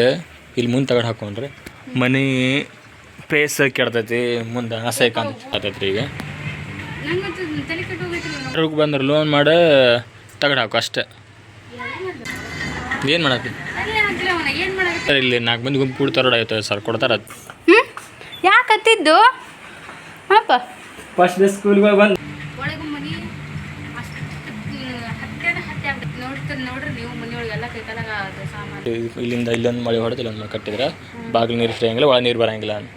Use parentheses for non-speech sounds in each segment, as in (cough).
ಇಲ್ಲಿ ಮುಂದೆ ತಗೊಂಡು ಹಾಕೊಂಡ್ರೆ. ಮನಿ ಪ್ರೇಸ್ ಕೆಡ್ತೈತಿ ಮುಂದೆ ಅಸಹ್ಯ ಕಾಣ್ತೈತಿ ಈಗ. ಬಂದ್ರೆ ಲೋನ್ ಮಾಡಿ ತಗಡ್ ಹಾಕು ಅಷ್ಟೇ. ಏನು ಮಾಡತ್ತಿ ಸರ್ ಇಲ್ಲಿ ನಾಲ್ಕು ಮಂದಿ ಗುಂಪು ಕೊಡ್ತಾರ ಆಯ್ತು ಸರ್ ಕೊಡ್ತಾರ. ಹ್ಞೂ ಯಾಕೆ ಹತ್ತಿದ್ದು? ಹಾಪ ಫಸ್ಟ್ ಡೇ ಸ್ಕೂಲ್ಗೆ ಬಂದು ನೋಡ್ರಿ ನೀವು ಮನೆಯೊಳಗೆಲ್ಲ ಕೈಕಾಲಾಗ ಸಾಮಾನು ಇಲ್ಲಿಂದ ಇಲ್ಲೊಂದು ಮಳೆ ಹೊಡೆದು ಇಲ್ಲೊಂದು ಮಳೆ ಕಟ್ಟಿದ್ರೆ ಬಾಗಿಲು ನೀರು ಫ್ರೀ ಒಳ ನೀರು ಬರಂಗಿಲ್ಲ ಅಂತ.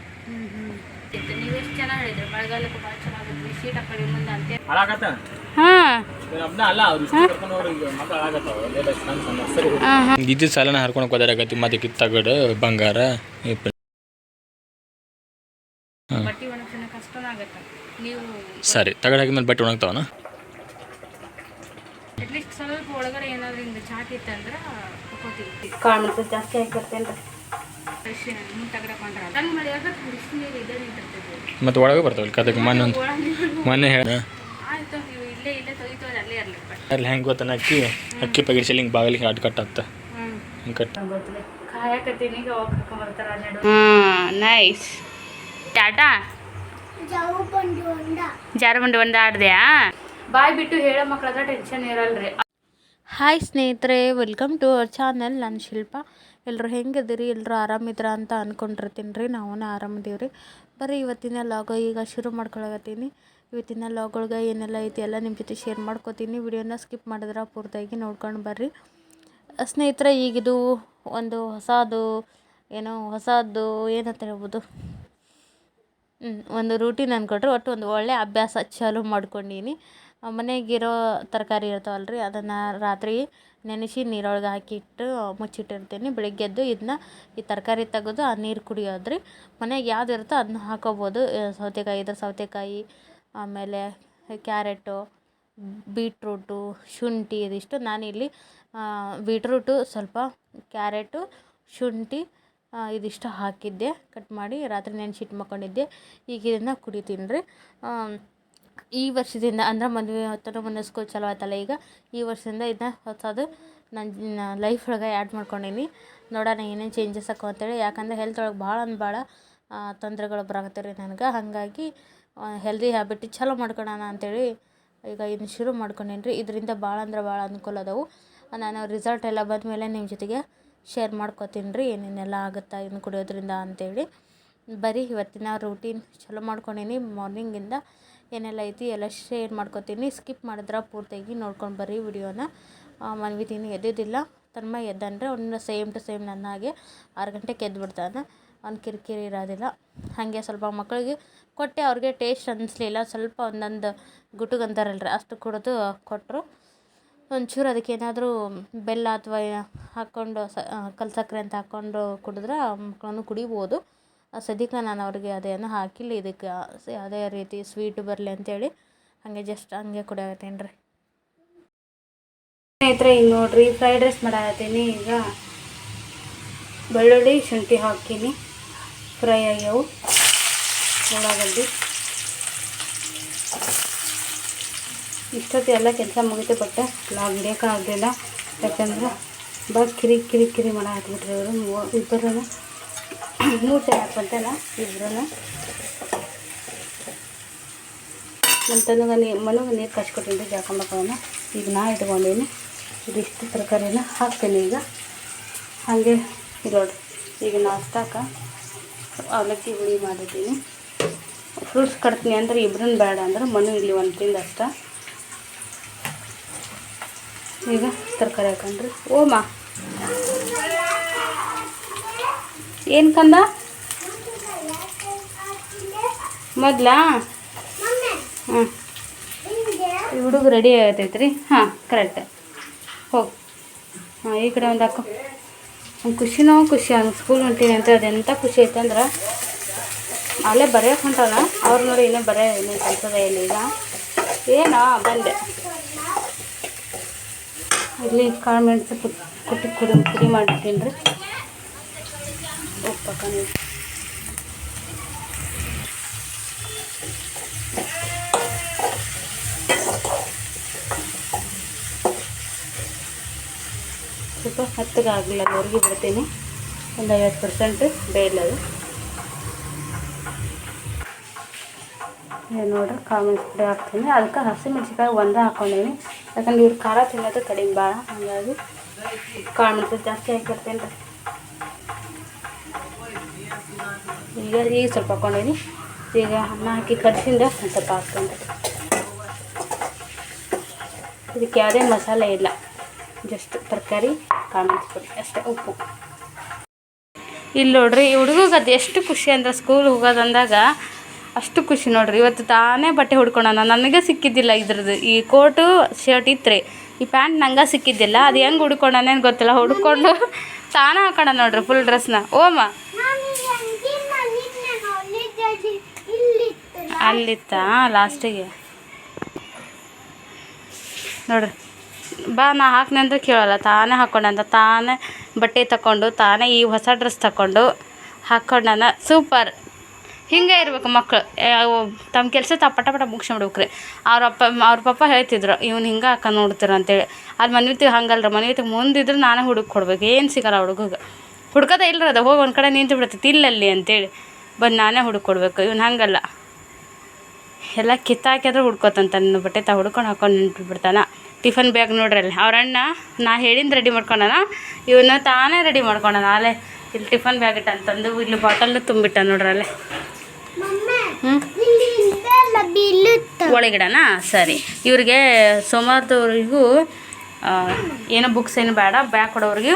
ಇದು ಸಾಲನ ಹರ್ಕೊಂಡು ಹೋದಾರಾಗತ್ತಿ ಮತ್ತೆ ಕಿತ್ತಗಡ ಬಂಗಾರ ಸರಿ ತಗಡ್ ಹಾಕಿದ್ಮೇಲೆ ಬಟ್ಟೆ ಒಣಗ್ತಾವನ? ಅಟ್ಲೀಸ್ಟ್ ಸ್ವಲ್ಪ ಒಳಗಡೆ ಏನಾದ್ರು ಹಿಂಗೆ ಚಾಟ್ ಇತ್ತಂದ್ರೆ ತಗೋತೀವಿ ಕಾಳು ಜಾಸ್ತಿ ಹಾಕಿರ್ತೇನೆ ಮತ್ತೆ ಒಳಗೆ ಬರ್ತಾವಲ್ಲ ಕದಕ್ಕೆ ಮಣ್ಣು ಒಂದು ಮೊನ್ನೆ ಹೇಳ. ಆಯ್ತು ಇಲ್ಲೇ ಇಲ್ಲೇ ತೊಯ್ತೋದು ಅಲ್ಲೇ ಇರಲಿ ಅಲ್ಲಿ ಹೆಂಗೆ ಗೊತ್ತಾನ ಅಕ್ಕಿ? ಅಕ್ಕಿ ಪ್ಯಾಕೆಟ್ ಸೆಲ್ಲಿ ಹಿಂಗೆ ಬಾಗಿಲಿಗೆ ಅಡ್ ಕಟ್ ಹ್ಞೂ ಹಿಂಗೆ ಕಟ್. ನೈಸ್ ಟಾಟಾ? ಜಾರಬಂಡಿ ಒಂದು ಆಡ್ದ್ಯಾ? ಬಾಯ್ ಬಿಟ್ಟು ಹೇಳೋ ಮಕ್ಳಾದ್ರೆ ಟೆನ್ಷನ್ ಇರಲ್ರಿ. ಹಾಯ್ ಸ್ನೇಹಿತರೆ ವೆಲ್ಕಮ್ ಟು ಅವರ್ ಚಾನಲ್ ನಾನು ಶಿಲ್ಪ. ಎಲ್ಲರೂ ಹೆಂಗಿದ್ದೀರಿ? ಎಲ್ಲರೂ ಆರಾಮಿದ್ರ ಅಂತ ಅಂದ್ಕೊಂಡಿರ್ತೀನಿ ರೀ. ನಾವು ಆರಾಮದೀವಿ ರೀ. ಬರ್ರಿ ಇವತ್ತಿನ ಲಾಗ ಈಗ ಶುರು ಮಾಡ್ಕೊಳಕತ್ತೀನಿ. ಇವತ್ತಿನ ಲಾಗ್ ಒಳಗೆ ಏನೆಲ್ಲ ಐತಿ ಎಲ್ಲ ನಿಮ್ಮ ಜೊತೆ ಶೇರ್ ಮಾಡ್ಕೋತೀನಿ. ವಿಡಿಯೋನ ಸ್ಕಿಪ್ ಮಾಡಿದ್ರೆ ಪೂರ್ತಿಯಾಗಿ ನೋಡ್ಕೊಂಡು ಬರ್ರಿ. ಸ್ನೇಹಿತರೆ, ಈಗಿದು ಒಂದು ಹೊಸದು, ಏನೋ ಹೊಸದು, ಏನಂತ ಹೇಳ್ಬೋದು? ಒಂದು ರೂಟೀನ್ ಅಂದ್ಕೊಟ್ರೆ ಒಟ್ಟು ಒಂದು ಒಳ್ಳೆ ಅಭ್ಯಾಸ ಚಾಲೂ ಮಾಡ್ಕೊಂಡೀನಿ. ಮನೆಗಿರೋ ತರಕಾರಿ ಇರ್ತಾವಲ್ಲ ರೀ ಅದನ್ನು ರಾತ್ರಿ ನೆನೆಸಿ ನೀರೊಳಗೆ ಹಾಕಿಟ್ಟು ಮುಚ್ಚಿಟ್ಟಿರ್ತೀನಿ. ಬೆಳಿಗ್ಗೆ ಎದ್ದು ಇದನ್ನ ಈ ತರಕಾರಿ ತೆಗೆದು ಆ ನೀರು ಕುಡಿಯೋದು ರೀ ಮನೆಗೆ ಯಾವ್ದು ಇರುತ್ತೋ ಅದನ್ನ ಹಾಕೋಬೋದು. ಸೌತೆಕಾಯಿ ಇದ್ರೆ ಸೌತೆಕಾಯಿ, ಆಮೇಲೆ ಕ್ಯಾರೆಟು, ಬೀಟ್ರೂಟು, ಶುಂಠಿ ಇದಿಷ್ಟು ನಾನಿಲ್ಲಿ ಬೀಟ್ರೂಟು, ಸ್ವಲ್ಪ ಕ್ಯಾರೆಟು, ಶುಂಠಿ ಇದಿಷ್ಟು ಹಾಕಿದ್ದೆ. ಕಟ್ ಮಾಡಿ ರಾತ್ರಿ ನೆನ್ಸಿಟ್ಟು ಮಕ್ಕೊಂಡಿದ್ದೆ ಈಗ ಇದನ್ನು ಕುಡಿತೀನಿ ರೀ ಈ ವರ್ಷದಿಂದ ಅಂದ್ರೆ ಮದುವೆ ಹತ್ತಿರ ಸ್ಕೂಲ್ ಚಲೋ ಆಯ್ತಲ್ಲ ಈಗ, ಈ ವರ್ಷದಿಂದ ಇದನ್ನ ಹೊಸದು ನನ್ನ ಲೈಫ್ ಒಳಗೆ ಆ್ಯಡ್ ಮಾಡ್ಕೊಂಡೀನಿ. ನೋಡೋಣ ಏನೇನು ಚೇಂಜಸ್ ಆಕವು ಅಂತೇಳಿ. ಯಾಕಂದ್ರೆ ಹೆಲ್ತ್ ಒಳಗೆ ಭಾಳ ಅಂದ್ರೆ ಭಾಳ ತೊಂದರೆಗಳು ಬರಾಕತ್ತೆ ರೀ ನನಗೆ. ಹಾಗಾಗಿ ಹೆಲ್ದಿ ಹ್ಯಾಬಿಟ್ ಚಲೋ ಮಾಡ್ಕೊಳೋಣ ಅಂತೇಳಿ ಈಗ ಇದನ್ನ ಶುರು ಮಾಡ್ಕೊಂಡೀನಿ ರೀ. ಇದರಿಂದ ಭಾಳ ಅಂದ್ರೆ ಭಾಳ ಅನುಕೂಲ ಅದಾವು. ನಾನು ರಿಸಲ್ಟ್ ಎಲ್ಲ ಬಂದಮೇಲೆ ನಿಮ್ಮ ಜೊತೆಗೆ ಶೇರ್ ಮಾಡ್ಕೊತೀನಿ ರೀ. ಏನೇನೆಲ್ಲ ಆಗುತ್ತಾ ಇದನ್ನು ಕುಡಿಯೋದ್ರಿಂದ ಅಂತೇಳಿ. ಬರೀ ಇವತ್ತಿನ ರೂಟೀನ್ ಚಲೋ ಮಾಡ್ಕೊಂಡೀನಿ. ಮಾರ್ನಿಂಗಿಂದ ಏನೆಲ್ಲ ಐತಿ ಎಲ್ಲ ಶೇರ್ ಮಾಡ್ಕೊತೀನಿ. ಸ್ಕಿಪ್ ಮಾಡಿದ್ರೆ ಪೂರ್ತಿಯಾಗಿ ನೋಡ್ಕೊಂಡು ಬರ್ರಿ ವಿಡಿಯೋನ. ಮನ್ವಿತೀನಿ ಎದ್ದಿದ್ದಿಲ್ಲ. ತನ್ಮ ಎದ್ದಂದ್ರೆ ಅವ್ನ ಸೇಮ್ ಟು ಸೇಮ್ ನನ್ನ ಹಾಗೆ ಆರು ಗಂಟೆಗೆ ಎದ್ದು ಅವ್ನು ಕಿರಿಕಿರಿ ಇರೋದಿಲ್ಲ. ಹಾಗೆ ಸ್ವಲ್ಪ ಮಕ್ಕಳಿಗೆ ಕೊಟ್ಟೆ ಅವ್ರಿಗೆ ಟೇಸ್ಟ್ ಅನ್ನಿಸ್ಲಿಲ್ಲ ಸ್ವಲ್ಪ ಒಂದೊಂದು ಗುಟ್ಟುಗಂತಾರಲ್ಲ ರೀ ಅಷ್ಟು ಕುಡಿದು ಕೊಟ್ಟರು ಒಂಚೂರು ಅದಕ್ಕೆ ಏನಾದರೂ ಬೆಲ್ಲ ಅಥವಾ ಹಾಕ್ಕೊಂಡು ಸ, ಕಲ್ಲು ಸಕ್ಕರೆ ಅಂತ ಹಾಕ್ಕೊಂಡು ಕುಡಿದ್ರೆ ಮಕ್ಕಳನ್ನು ಕುಡಿಬೋದು. ಸದ್ಯಕ್ಕೆ ನಾನು ಅವ್ರಿಗೆ ಅದೇನು ಹಾಕಿಲ್ಲ, ಇದಕ್ಕೆ ಯಾವುದೇ ರೀತಿ ಸ್ವೀಟ್ ಬರಲಿ ಅಂತೇಳಿ ಹಾಗೆ ಜಸ್ಟ್ ಹಂಗೆ ಕುಡಿಯತ್ತೀನಿ ರೀ. ಸ್ನೇಹಿತರೆ ಈಗ ನೋಡ್ರಿ ಫ್ರೈಡ್ ರೈಸ್ ಮಾಡತ್ತೀನಿ ಈಗ ಬೆಳ್ಳುಳ್ಳಿ, ಶುಂಠಿ ಹಾಕೀನಿ ಫ್ರೈ ಆಗ್ಯಾವು. ಉಳ್ಳಾಗಡ್ಡಿ. ಇಷ್ಟೊತ್ತು ಎಲ್ಲ ಕೆಲಸ ಮುಗಿತು ಬಟ್ ಲಾಗ್ ಹಿಡಿಯೋಕ್ಕಾಗಲಿಲ್ಲ ಯಾಕಂದ್ರೆ ಬಾ ಕಿರಿ ಕಿರಿ ಕಿರಿ ಮಾಡ ಹಾಕ್ಬಿಟ್ರಿ ಅವರು ಇಬ್ಬರೂ ಮೂರು ಜನ ಹಾಕ್ಕೊಂತಲ್ಲ ಇಬ್ಬರೂ ನಮ್ಮ ತನಗ ನೀ, ಮನಗೆ ನೀರು ಕಚ್ಕೊಟ್ಟಿದ್ದೆ ಜಾಕೊಂಬಕ್ಕವನ್ನ ಈಗ ನಾ ಇಟ್ಕೊಂಡೀನಿ. ಇದಿಷ್ಟು ತರಕಾರಿನ ಹಾಕ್ತೀನಿ ಈಗ. ಹಾಗೆ ನೋಡ್ರಿ. ಈಗ ನಾಷ್ಟಾಕ ಅವಲಕ್ಕಿ ಹುಳಿ ಮಾಡಿದ್ದೀನಿ. ಫ್ರೂಟ್ಸ್ ಕಟ್ತೀನಿ ಅಂದ್ರೆ ಇಬ್ರನ್ನ ಬೇಡ ಅಂದ್ರೆ ಮನು ಇಲ್ಲಿ ಒಂದು ತಿಂದು ಅಷ್ಟ. ಈಗ ತರಕಾರಿ ಹಾಕೊಂಡ್ರಿ. ಓಮ ಏನು ಕಂದ? ಮೊದ್ಲಾ? ಹಾಂ ಹುಡುಗ ರೆಡಿ ಆಗತೈತೆ ರೀ ಹಾಂ ಕರೆಕ್ಟ್ ಹೋಗಿ. ಹಾಂ, ಈ ಕಡೆ ಒಂದು ಅಕ್ಕ ಒಂದು ಖುಷಿನೋ, ಖುಷಿ ಹಂಗೆ ಸ್ಕೂಲ್ ಹೊಂಟೀನಿ ಅಂತ ಅದೆಂಥ ಖುಷಿ ಐತಂದ್ರೆ ಅಲ್ಲೇ ಬರೆಯೋಕೆ ಹೊಂಟಾನ. ಅವ್ರು ನೋಡಿ ಇನ್ನೂ ಬರೆಯೋ ಇನ್ನೂ ಕಲ್ಸದ ಇಲ್ಲ ಈಗ ಏನೋ, ಬಂದೆ. ಇಲ್ಲಿ ಕಾಳು ಮೆಣಸು ಕುಟ್ ಕುಟ್ಟಿ ಕುಡಿ ಕುಡಿ ಮಾಡ್ತೀನಿ ರೀ. ಹಾಕೊಂಡು ಸ್ವಲ್ಪ ಹತ್ತಿಗೆ ಆಗಲಿಲ್ಲ ಹೊರಗೆ ಬಿಡ್ತೀನಿ. ಒಂದು ಐವತ್ತು ಪರ್ಸೆಂಟ್ ಬೇಯಲದು ಇದು ನೋಡ್ರಿ ಕಾಮೆಂಟ್ ಪುಡಿ ಹಾಕ್ತೀನಿ. ಅದಕ್ಕೆ ಹಸಿಮೆಣ್ಸಿಕಾಯಿ ಒಂದೇ ಹಾಕ್ಕೊಂಡೀನಿ ಯಾಕಂದ್ರೆ ಇವ್ರು ಖಾರ ತಿನ್ನೋದು ಕಡಿಮೆ ಭಾಳ. ಹಾಗಾಗಿ ಕಾಳು ಜಾಸ್ತಿ ಹಾಕಿರ್ತೀನಿ. ರೀ ಈಗ ಈಗ ಸ್ವಲ್ಪ ಹಾಕ್ಕೊಂಡೀನಿ ಈಗ ಅನ್ನ ಹಾಕಿ ಕಡಿಸಿಂದ ಒಂದು ಸ್ವಲ್ಪ ಹಾಕ್ಕೊಂಡು. ಇದಕ್ಕೆ ಯಾವುದೇ ಮಸಾಲೆ ಇಲ್ಲ. ಜಸ್ಟ್ ತರಕಾರಿ ಕಾಳು ಅಷ್ಟೇ ಉಪ್ಪು. ಇಲ್ಲಿ ನೋಡ್ರಿ ಹುಡುಗಗೆ ಅದು ಎಷ್ಟು ಖುಷಿ ಅಂದ್ರೆ ಸ್ಕೂಲ್ ಹೋಗೋದಂದಾಗ ಅಷ್ಟು ಖುಷಿ ನೋಡ್ರಿ. ಇವತ್ತು ತಾನೇ ಬಟ್ಟೆ ಹುಡ್ಕೊಳೋಣ ನನಗೆ ಸಿಕ್ಕಿದ್ದಿಲ್ಲ ಇದ್ರದ್ದು. ಈ ಕೋಟು ಶರ್ಟ್ ಇತ್ತು ಈ ಪ್ಯಾಂಟ್ ನಂಗೆ ಸಿಕ್ಕಿದ್ದಿಲ್ಲ. ಅದು ಹೆಂಗೆ ಹುಡ್ಕೊಂಡೇನು ಗೊತ್ತಿಲ್ಲ. ಹುಡ್ಕೊಂಡು ತಾನೇ ಹಾಕೋಣ ನೋಡ್ರಿ ಫುಲ್ ಡ್ರೆಸ್ನ ಓಮ ಅಲ್ಲಿತ್ತಾ ಲಾಸ್ಟಿಗೆ. ನೋಡ್ರಿ ಬಾ, ನಾ ಹಾಕ್ನೆ ಅಂದ್ರೆ ಕೇಳಲ್ಲ, ತಾನೇ ಹಾಕ್ಕೊಂಡಂತ ತಾನೇ ಬಟ್ಟೆ ತಗೊಂಡು ತಾನೇ ಈ ಹೊಸ ಡ್ರೆಸ್ ತಗೊಂಡು ಹಾಕ್ಕೊಂಡನ ಸೂಪರ್ ಹಿಂಗೆ ಇರ್ಬೇಕು ಮಕ್ಕಳು ತಮ್ಮ ಕೆಲಸ ತ ಪಟ ಪಟ ಮುಗಿಸ್ಬಿಡ್ಬೇಕ್ರಿ ಅವ್ರ ಅಪ್ಪ, ಅವ್ರ ಪಪ್ಪ ಹೇಳ್ತಿದ್ರು, ಇವ್ನು ಹಿಂಗೆ ಹಾಕ ನೋಡ್ತೀರ ಅಂತೇಳಿ. ಅದು ಮನೆತಿಗೆ ಹಂಗಲ್ರಿ ಮನೆತಿಗೆ ಮುಂದಿದ್ರೆ ನಾನೇ ಹುಡುಕ್ ಕೊಡ್ಬೇಕು. ಏನು ಸಿಗಲ್ಲ ಹುಡುಗಗೆ. ಹುಡ್ಕೋದೇ ಇಲ್ಲರದ ಅದು, ಹೋಗಿ ಒಂದು ಕಡೆ ನಿಂತು ಬಿಡ್ತೈತಿ ಇಲ್ಲಲ್ಲಿ ಅಂತೇಳಿ. ಬಂದು ನಾನೇ ಹುಡುಕ್ ಕೊಡ್ಬೇಕು. ಇವ್ನು ಹಂಗಲ್ಲ. ಎಲ್ಲ ಕಿತ್ತಾಕಿದ್ರೆ ಹುಡ್ಕೋತಂತ ನನ್ನ ಬಟ್ಟೆ ತಾ ಹುಡ್ಕೊಂಡು ಹಾಕೊಂಡು ನಿಂತ್ಬಿಡ್ತಾನೆ. ಟಿಫನ್ ಬ್ಯಾಗ್ ನೋಡ್ರಿ ಅಲ್ಲಿ. ಅವ್ರ ಅಣ್ಣ ನಾ ಹೇಳಿಂದ ರೆಡಿ ಮಾಡ್ಕೊಂಡಾನ. ಇವನ್ನ ತಾನೇ ರೆಡಿ ಮಾಡ್ಕೊಂಡಾನ. ಅಲ್ಲೇ ಇಲ್ಲಿ ಟಿಫನ್ ಬ್ಯಾಗ್ ಇಟ್ಟ ಅಂತಂದು ಇಲ್ಲಿ ಬಾಟಲ್ ತುಂಬಿಟ್ಟ ನೋಡ್ರಿ ಅಲ್ಲೇ. ಹ್ಞೂ ಒಳಗಿಡನಾ? ಸರಿ. ಇವ್ರಿಗೆ ಸೋಮವಾರದವ್ರಿಗೂ ಏನೋ ಬುಕ್ಸ್ ಏನು ಬೇಡ. ಬ್ಯಾಗ್ ಕೊಡೋರಿಗೆ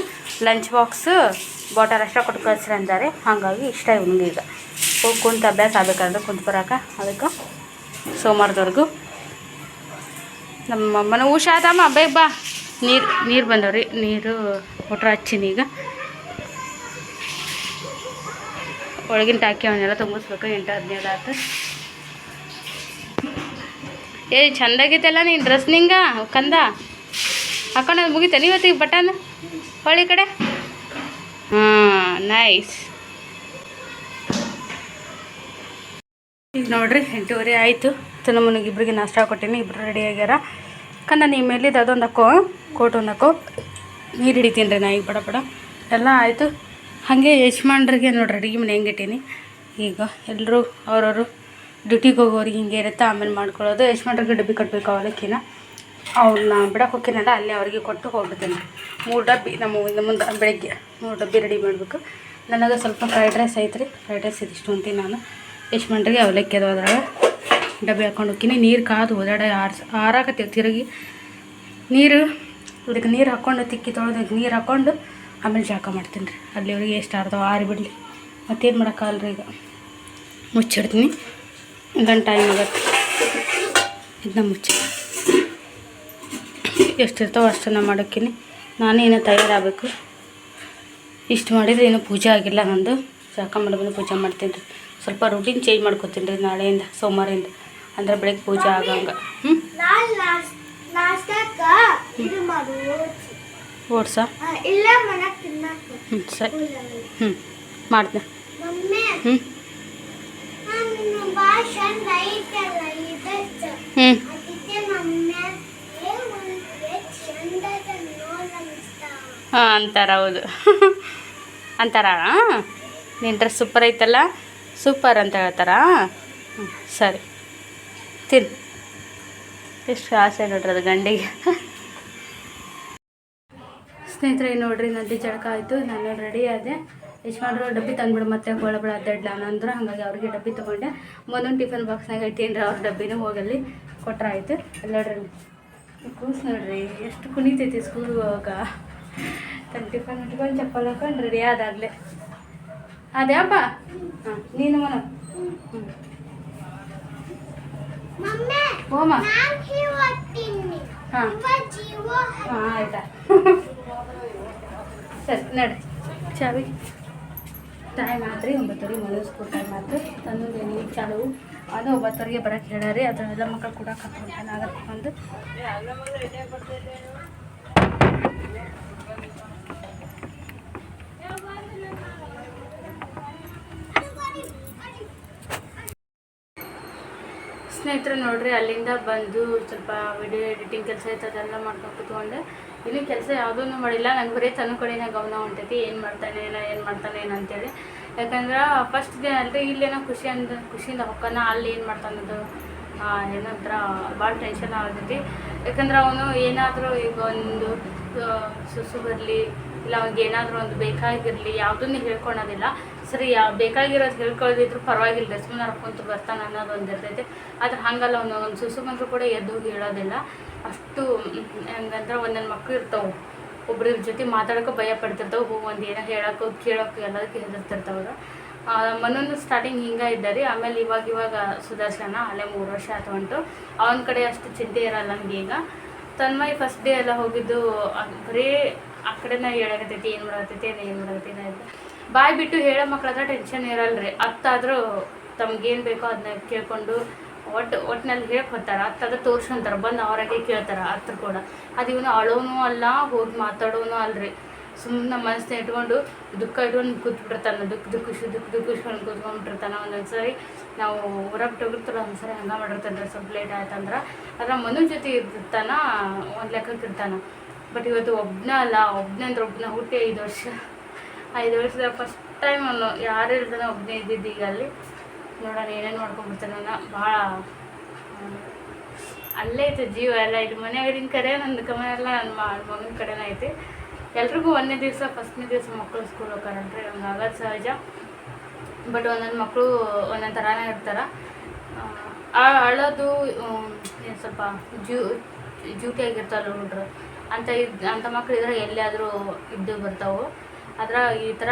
ಲಂಚ್ ಬಾಕ್ಸು ಬಾಟಲ್ ಅಷ್ಟೇ ಕೊಟ್ಟು ಕಳ್ಸ್ರಿ ಅಂತಾರೆ ಹಾಗಾಗಿ ಇಷ್ಟ ಇವನಿಗೆ ಈಗ ಹೋಗಿ ಕುಂತು ಅಭ್ಯಾಸ ಆಗ್ಬೇಕಾದ್ರೆ ಕುಂತು ಬರೋಕೆ ಅದಕ್ಕೆ ಸೋಮವಾರದವರೆಗೂ. ನಮ್ಮ ಅಮ್ಮನ ಹುಷಾದಮ್ಮ ಬೇಗ ಬಾ. ನೀರು ನೀರು ಬಂದವ್ರಿ, ನೀರು ಮೋಟ್ರ್ ಹಚ್ಚೀನಿ ಈಗ. ಒಳಗಿನ ಟಾಕಿ ಅವನ್ನೆಲ್ಲ ತುಂಬಿಸ್ಬೇಕು, ಎಂಟು ಹದಿನೈದು ಆಯ್ತು ಏ, ಚಂದಾಗಿತ್ತಲ್ಲ ನೀನು ಡ್ರೆಸ್ ನಿಂಗ, ಕಂದ? ಹಾಕೊಂಡು ಮುಗಿತ? ಇವತ್ತಿಗೆ ಬಟನ್ ಹೊಳಿ ಕಡೆ? ಹಾಂ ನೈಸ್ ಈಗ ನೋಡ್ರಿ, ಎಂಟೂವರೆ ಆಯಿತು. ನಮ್ಮನಿಗೆ ಇಬ್ಬರಿಗೆ ನಾಷ್ಟ ಕೊಟ್ಟೀನಿ ಇಬ್ಬರು ರೆಡಿ ಆಗ್ಯಾರ. ಕಂದ ನೀ ಮೇಲಿದ್ದು ಅದೊಂದು ಹಾಕೋ ಕೋಟ್ ಒಂದು ಹಾಕೋ ನೀರು ಹಿಡಿತೀನಿ ರೀ ನಾ ಈಗ, ಬಡ ಬಡ. ಎಲ್ಲ ಆಯಿತು. ಹಾಗೆ ಯಜಮಾನ್ರಿಗೆ ನೋಡ್ರಿ, ಅಡುಗೆ ಮನೆ ಹೆಂಗೆ ಇಟ್ಟೀನಿ. ಈಗ ಎಲ್ಲರೂ ಅವ್ರವರು ಡ್ಯೂಟಿಗೆ ಹೋಗೋರಿಗೆ ಹಿಂಗೆ ಇರುತ್ತೆ, ಆಮೇಲೆ ಮಾಡ್ಕೊಳ್ಳೋದು. ಯಜಮಾನ್ರಿಗೆ ಡಬ್ಬಿ ಕಟ್ಟಬೇಕು ಅವಲಕ್ಕಿನ. ಅವ್ರನ್ನ ಬಿಡಕ್ಕೆ ಹೋಗ್ತೀನಲ್ಲ ಅಲ್ಲೇ ಅವ್ರಿಗೆ ಕೊಟ್ಟು ಹೋಗ್ಬಿಡ್ತೀನಿ. ಮೂರು ಡಬ್ಬಿ, ನಮ್ಮ ಮುಂದೆ ಬೆಳಗ್ಗೆ ಮೂರು ಡಬ್ಬಿ ರೆಡಿ ಮಾಡಬೇಕು. ನನಗೆ ಸ್ವಲ್ಪ ಫ್ರೈಡ್ ರೈಸ್ ಐತ್ರಿ. ಫ್ರೈಡ್ ರೈಸ್ ಇದಿಷ್ಟು ಅಂತೀನಿ ನಾನು. ಯಜಮಾನ್ರಿಗೆ ಅವಲಕ್ಕಿ ಅದು ಅದ್ರಾಗ ಡಬ್ಬಿ ಹಾಕೊಂಡು ಹೋಗ್ತೀನಿ. ನೀರು ಕಾದು ಓದಾಡ ಆರ್ಸ್ ಆರಾಕತ್ತೀವಿ ತಿರುಗಿ. ನೀರು ಅದಕ್ಕೆ ನೀರು ಹಾಕ್ಕೊಂಡು ತಿಕ್ಕಿ ತೊಳೆದು ನೀರು ಹಾಕ್ಕೊಂಡು ಆಮೇಲೆ ಜಾಕ ಮಾಡ್ತೀನಿ ರೀ. ಅಲ್ಲಿವರೆಗೆ ಎಷ್ಟು ಆರ್ದವ ಆರಿ ಬಿಡಲಿ. ಮತ್ತೇನು ಮಾಡೋಕ್ಕಾಗಲ್ರಿ ಈಗ? ಮುಚ್ಚಿಡ್ತೀನಿ. ಗಂಟೆ ಟೈಮ್ ಆಗತ್ತೆ. ಇದನ್ನ ಮುಚ್ಚಿ. ಎಷ್ಟಿರ್ತಾವೆ ಅಷ್ಟನ್ನು ಮಾಡೋಕ್ಕಿನಿ. ನಾನೇನು ತಯಾರಾಗಬೇಕು. ಇಷ್ಟು ಮಾಡಿದರೆ ಏನೂ ಪೂಜೆ ಆಗಿಲ್ಲ ನಂದು. ಜಾಕ ಮಾಡಿದ್ರೆ ಪೂಜೆ ಮಾಡ್ತೀನಿ ರೀ. ಸ್ವಲ್ಪ ರೂಟೀನ್ ಚೇಂಜ್ ಮಾಡ್ಕೋತೀನಿ ರೀ ನಾಳೆಯಿಂದ ಸೋಮವಾರಿಂದ ಅಂದ್ರೆ ಬೆಳಗ್ಗೆ ಪೂಜೆ ಆಗಂಗ. ಹ್ಞೂ ಓಡ್ಸ. ಹ್ಞೂ ಸರಿ. ಹ್ಞೂ ಹ್ಞೂ ಹ್ಞೂ ಹಾಂ ಅಂತಾರ ಹೌದು. (laughs) ಅಂತಾರ ನಿನ್ನ ಡ್ರೆಸ್ ಸೂಪರ್ ಐತಲ್ಲ? ಸೂಪರ್ ಅಂತ ಹೇಳ್ತಾರಾ? ಸರಿ. ತಿನ್. ಎಷ್ಟು ಆಸೆ ನೋಡ್ರಿ ಅದು ಗಂಡಿಗೆ. ಸ್ನೇಹಿತರೆ ನೋಡ್ರಿ ನಂದಿ ಜಳಕ ಆಯಿತು. ನಾನು ರೆಡಿ ಆದೆ. ಯಜಮಾನ್ರು ಡಬ್ಬಿ ತಂದ್ಬಿಡು ಮತ್ತೆ ಒಳಬಳ ಅಡ್ಡಾಡ್ಲ ಅಂದ್ರೆ. ಹಾಗಾಗಿ ಅವ್ರಿಗೆ ಡಬ್ಬಿ ತೊಗೊಂಡೆ. ಒಂದೊಂದು ಟಿಫನ್ ಬಾಕ್ಸ್ನಾಗ ಇಟ್ಟೇನ್ರಿ ಅವ್ರ ಡಬ್ಬಿನೂ ಹೋಗಲ್ಲಿ ಕೊಟ್ರೆ ಆಯಿತು. ನೋಡ್ರಿ. ಕೂಸ್ ನೋಡ್ರಿ, ಎಷ್ಟು ಕುಣಿತೈತಿ ಸ್ಕೂಲ್ಗೆ ಹೋಗಾಗ ತನ್ನ ಟಿಫನ್ ಇಟ್ಕೊಂಡು ಚಪ್ಪಲ್ ಹಾಕೊಂಡು ರೆಡಿ ಆದಾಗಲೇ ಅದ್ಯಾಪ ಹಾಂ ನೀನು ಮನ. ಓಮ ಹಾಂ. ಹಾಂ ಆಯ್ತಾ. ಸರಿ ನಡಿ. ಚಾವಿ. ಟೈಮ್ ಆತ್ರಿ ಮನೆ ಸ್ಕೂಲ್ ಟೈಮ್ ಆಯ್ತು ತಂದು ಈಗ ಚಾಲು. ಅದು ಒಂಬತ್ತುವರೆಗೆ ಬರೋಕ್ಕೆ ಅದನ್ನೆಲ್ಲ ಮಕ್ಕಳು ಕೂಡ ಕರ್ಕೊಂಡು ಬಂದು. ಸ್ನೇಹಿತರು ನೋಡ್ರಿ, ಅಲ್ಲಿಂದ ಬಂದು ಸ್ವಲ್ಪ ವಿಡಿಯೋ ಎಡಿಟಿಂಗ್ ಕೆಲಸ ಇತ್ತು, ಅದೆಲ್ಲ ಮಾಡ್ಕೊಂಡು ಕೂತ್ಕೊಂಡೆ. ಇಲ್ಲಿ ಕೆಲಸ ಯಾವುದೂ ಮಾಡಿಲ್ಲ, ನಂಗೆ ಬರೀ ತನ್ನ ಕಡೆನೇ ಗಮನ ಹೊಂಟೈತಿ, ಏನು ಮಾಡ್ತಾನೆ ಇಲ್ಲ, ಏನು ಮಾಡ್ತಾನೆ ಏನು ಅಂತೇಳಿ. ಯಾಕಂದ್ರೆ ಫಸ್ಟ್ ದಿನ ಅಲ್ರಿ, ಇಲ್ಲೇನೋ ಖುಷಿ ಅಂದ, ಖುಷಿಯಿಂದ ಹೊಕ್ಕನ, ಅಲ್ಲಿ ಏನು ಮಾಡ್ತಾನದು ಏನಂತರ ಭಾಳ ಟೆನ್ಷನ್ ಆಗತೈತಿ. ಯಾಕಂದ್ರೆ ಅವನು ಏನಾದರೂ ಈಗ ಒಂದು ಸುಸು ಬರಲಿ, ಇಲ್ಲ ಅವ್ನಿಗೆ ಏನಾದರೂ ಒಂದು ಬೇಕಾಗಿರಲಿ ಯಾವುದನ್ನು ಹೇಳ್ಕೊಳೋದಿಲ್ಲ. ಸರಿ ಯಾವ ಬೇಕಾಗಿರೋದು ಹೇಳ್ಕೊಳ್ದಿದ್ರು ಪರವಾಗಿಲ್ಲ ಸುಮ್ಮನೆ ಕುಂತು ಬರ್ತಾನೆ ಅನ್ನೋದು ಒಂದು ಇರ್ತೈತೆ. ಆದ್ರೆ ಹಂಗಲ್ಲ ಒಂದೊಂದು ಒಂದು ಸುಸು ಬಂದರೂ ಕೂಡ ಎದ್ದು ಹೋಗಿ ಹೇಳೋದಿಲ್ಲ. ಅಷ್ಟು, ಹಂಗಂದ್ರೆ ಒಂದೊಂದು ಮಕ್ಕಳು ಇರ್ತಾವೆ. ಒಬ್ರ ಜೊತೆ ಮಾತಾಡೋಕೆ ಭಯ ಪಡ್ತಿರ್ತಾವೆ, ಹೂ, ಒಂದು ಏನೋ ಹೇಳೋಕೆ, ಕೇಳೋಕೆ ಎಲ್ಲದಕ್ಕೆ ಹೆದರ್ತಿರ್ತಾವೆ ಮನೊಂದು ಸ್ಟಾರ್ಟಿಂಗ್ ಹಿಂಗೆ ಇದ್ದಾರೆ ಆಮೇಲೆ ಇವಾಗ ಇವಾಗ ಸುದರ್ಶನ, ಅಲ್ಲೇ ಮೂರು ವರ್ಷ ಆಯ್ತು ಹೊಂಟು. ಅವನ ಕಡೆ ಅಷ್ಟು ಚಿಂತೆ ಇರಲ್ಲ ನಮ್ಗೆ ಈಗ. ತನ್ಮಯ್ ಫಸ್ಟ್ ಡೇ ಎಲ್ಲ ಹೋಗಿದ್ದು ಬರೀ ಆ ಕಡೆನ ಹೇಳಕತ್ತೈತಿ, ಏನು ಮಾಡಕತ್ತೈತಿ ಏನು ಮಾಡಕತ್ತೈತಿ ಅಂತ. ಬಾಯ್ ಬಿಟ್ಟು ಹೇಳೋ ಮಕ್ಳ ಹತ್ರ ಟೆನ್ಷನ್ ಇರಲ್ರಿ. ಅತ್ತಾದರೂ ತಮ್ಗೇನು ಬೇಕೋ ಅದನ್ನ ಕೇಳ್ಕೊಂಡು ಒಟ್ಟು ಒಟ್ಟಿನಲ್ಲಿ ಹೇಳ್ಕೊತಾರ ಅತ್ತಾಗ ತೋರ್ಸ್ಕೊಂತಾರ, ಬಂದು ಅವರಾಗೆ ಕೇಳ್ತಾರ ಹತ್ರ ಕೂಡ. ಅದು ಇವನು ಅಳೋನು ಅಲ್ಲ, ಹೋಗಿ ಮಾತಾಡೋನು ಅಲ್ರಿ. ಸುಮ್ಮನೆ ಮನಸ್ಸನ್ನ ಇಟ್ಕೊಂಡು ದುಃಖ ಇಟ್ಕೊಂಡು ಕೂತ್ಬಿಟ್ಟಿರ್ತಾನೆ, ದುಃಖ ದುಃಖಿಸು ದುಃಖ ದುಃಖಿಸ್ಕೊಂಡು ಕೂತ್ಕೊಂಡ್ಬಿಟ್ಟಿರ್ತಾನೆ ಒಂದೊಂದು ಸರಿ ನಾವು ಹೊರಗೆ ಬಿಟ್ಟು ಒಂದ್ಸರಿ ಒಂದು ಸರಿ ಹಂಗೆ ಮಾಡಿರ್ತಾನೆ ಸ್ವಲ್ಪ ಲೇಟ್ ಆಯ್ತಂದ್ರೆ. ಅದ್ರ ಮನು ಜೊತೆ ಇರ್ತಾನ, ಒಂದು ಲೆಕ್ಕಕ್ಕೆ ಇರ್ತಾನೆ. ಬಟ್ ಇವತ್ತು ಒಬ್ಬನ ಅಲ್ಲ ಒಬ್ಬನೇ ಅಂದ್ರೆ ಒಬ್ಬನ ಹುಟ್ಟಿ ಐದು ವರ್ಷ. ಐದು ವರ್ಷದ ಫಸ್ಟ್ ಟೈಮ್ ಅವನು ಯಾರು ಇರ್ತಾನೆ ಒಬ್ಬನೇ ಇದ್ದಿದ್ದು ಈಗ ಅಲ್ಲಿ. ನೋಡೋಣ, ಏನೇನು ಮಾಡ್ಕೊಂಡ್ಬಿಡ್ತಾನೆ ನಾನು ಭಾಳ ಅಲ್ಲೇ ಐತೆ ಜೀವ ಎಲ್ಲ. ಇದು ಮನೆಯವ್ರಿನ ಕಡೆ ನನ್ನ ಗಮನ ಎಲ್ಲ ನನ್ನ ಮಗನ ಕಡೆನೇ ಐತಿ. ಎಲ್ರಿಗೂ ಒಂದನೇ ದಿವಸ ಫಸ್ಟ್ನೇ ದಿವಸ ಮಕ್ಕಳು ಸ್ಕೂಲ್ ಹೋಗ್ತಾರಲ್ರಿ ಹಂಗೆ ಆಗೋದು ಸಹಜ. ಬಟ್ ಒಂದೊಂದು ಮಕ್ಕಳು ಒಂದೊಂದು ಥರನೇ ಇರ್ತಾರೆ. ಆ ಅಳೋದು ಸ್ವಲ್ಪ ಜೂ, ಜೂಟಿಯಾಗಿರ್ತಾರಲ್ಲ ಹುಡ್ರು. ಅಂತ ಇದ್ ಅಂಥ ಮಕ್ಳು ಇದ್ರೆ ಎಲ್ಲಿಯಾದರೂ ಇದ್ದು ಬರ್ತಾವೆ. ಆದ್ರೆ ಈ ಥರ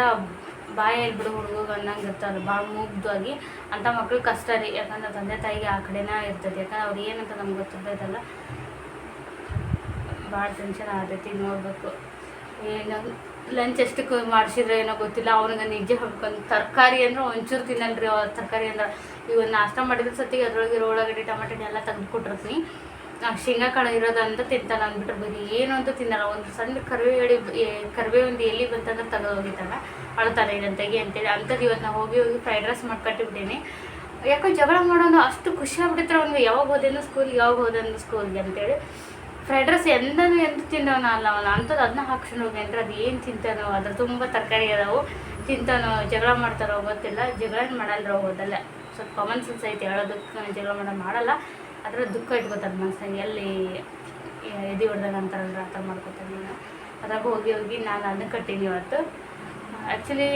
ಬಾಯಲ್ಲಿ ಬಿಡು ಹುಡುಗ ಅನ್ನಂಗೆ ಇರ್ತಾರೆ ಭಾಳ ಮುಗ್ಧವಾಗಿ ಅಂಥ ಮಕ್ಳಿಗೆ ಕಷ್ಟ ರೀ. ಯಾಕಂದ್ರೆ ತಂದೆ ತಾಯಿಗೆ ಆ ಕಡೆನೇ ಇರ್ತೈತಿ ಯಾಕಂದ್ರೆ ಅವ್ರು ಏನಂತ ನಮ್ಗೆ ಗೊತ್ತಿರ್ತೈತಲ್ಲ ಭಾಳ ಟೆನ್ಷನ್ ಆಗ್ತೈತಿ ನೋಡಬೇಕು. ಏನು ಲಂಚ್ ಎಷ್ಟಕ್ಕೆ ಮಾಡಿಸಿದ್ರೆ ಏನೋ ಗೊತ್ತಿಲ್ಲ. ಅವ್ನಿಗೆ ನಿಜ ಹೇಳ್ಕೊಂಡು ತರಕಾರಿ ಅಂದ್ರೆ ಒಂಚೂರು ತಿನ್ನಲ್ರಿ ತರಕಾರಿ ಅಂದ್ರೆ. ಇವಾಗ ನಾಷ್ಟ ಮಾಡಿದ್ರೆ ಸತಿಗೆ ಅದ್ರೊಳಗೆ ಉಳ್ಳಾಗಡ್ಡಿ ಟಮಾಟೆ ಎಲ್ಲ ತೆಗೆದು ಶೇಂಗಾ ಕಾಳು ಇರೋದಂತ ತಿಂತಾನೆ ಅಂದ್ಬಿಟ್ಟು ಬರೀ ಏನು ಅಂತ ತಿನ್ನಲ್ಲ ಒಂದು ಸಣ್ಣ ಕರಿಬೇವು ಎಡಿ ಕರಿಬೇವು ಒಂದು ಎಲ್ಲಿ ಬಂತಂದ್ರೆ ತೆಗೆದು ಹೋಗಿತಾನೆ ಅಳ್ತಾನೆ ಇದನ್ನು ಅಂತೇಳಿ ಅಂಥದ್ದು ಇವತ್ತು ನಾವು ಹೋಗಿ ಹೋಗಿ ಫ್ರೈಡ್ ರೈಸ್ ಮಾಡ್ಕೊಟ್ಟಿಬಿಟ್ಟೀನಿ. ಯಾಕೋ ಜಗಳ ಮಾಡೋನು ಅಷ್ಟು ಖುಷಿ ಆಗ್ಬಿಟ್ಟಿದ್ರೆ ಅವ್ನಿಗೆ. ಯಾವಾಗ ಹೋದೇನು ಸ್ಕೂಲ್ಗೆ ಯಾವಾಗ ಹೋದೇನು ಸ್ಕೂಲ್ಗೆ ಅಂತೇಳಿ. ಫ್ರೈಡ್ ರೈಸ್ ಎಂದನು ಎಂದು ತಿಂದವನ ಅಲ್ಲ ಅವನು. ಅಂಥದ್ದು ಅದನ್ನ ಹಾಕ್ಸ್ಕೊಂಡು ಹೋಗಿ ಅಂದ್ರೆ ಅದು ಏನು ತಿಂತಾನೋ, ಅದ್ರ ತುಂಬ ತರಕಾರಿ ಅದಾವು. ತಿಂತಾನೋ, ಜಗಳ ಮಾಡ್ತಾರೋ ಗೊತ್ತಿಲ್ಲ. ಜಗಳ ಮಾಡಲ್ರೋ ಹೋದಲ್ಲ ಸ್ವಲ್ಪ ಕಾಮನ್ ಸೆನ್ಸ್ ಐತೆ. ಹೇಳೋದಕ್ಕೆ ಜಗಳ ಮಾಡೋ ಮಾಡಲ್ಲ. ಅದ್ರ ದುಃಖ ಇಟ್ಕೋತಾರೆ ಮನಸ್ಸಿನಾಗ ಎಲ್ಲಿ ಎದೆ ಹೊಡೆದಾಗ ಅಂತಾರಲ್ಲ ಆ ಥರ ಮಾಡ್ಕೊತಾರೆ ನಾನು ಅದ್ರಾಗ ಹೋಗಿ ಹೋಗಿ ನಾನು ಅದನ್ನ ಕಟ್ಟೀನಿ ಇವತ್ತು. ಆ್ಯಕ್ಚುಲಿ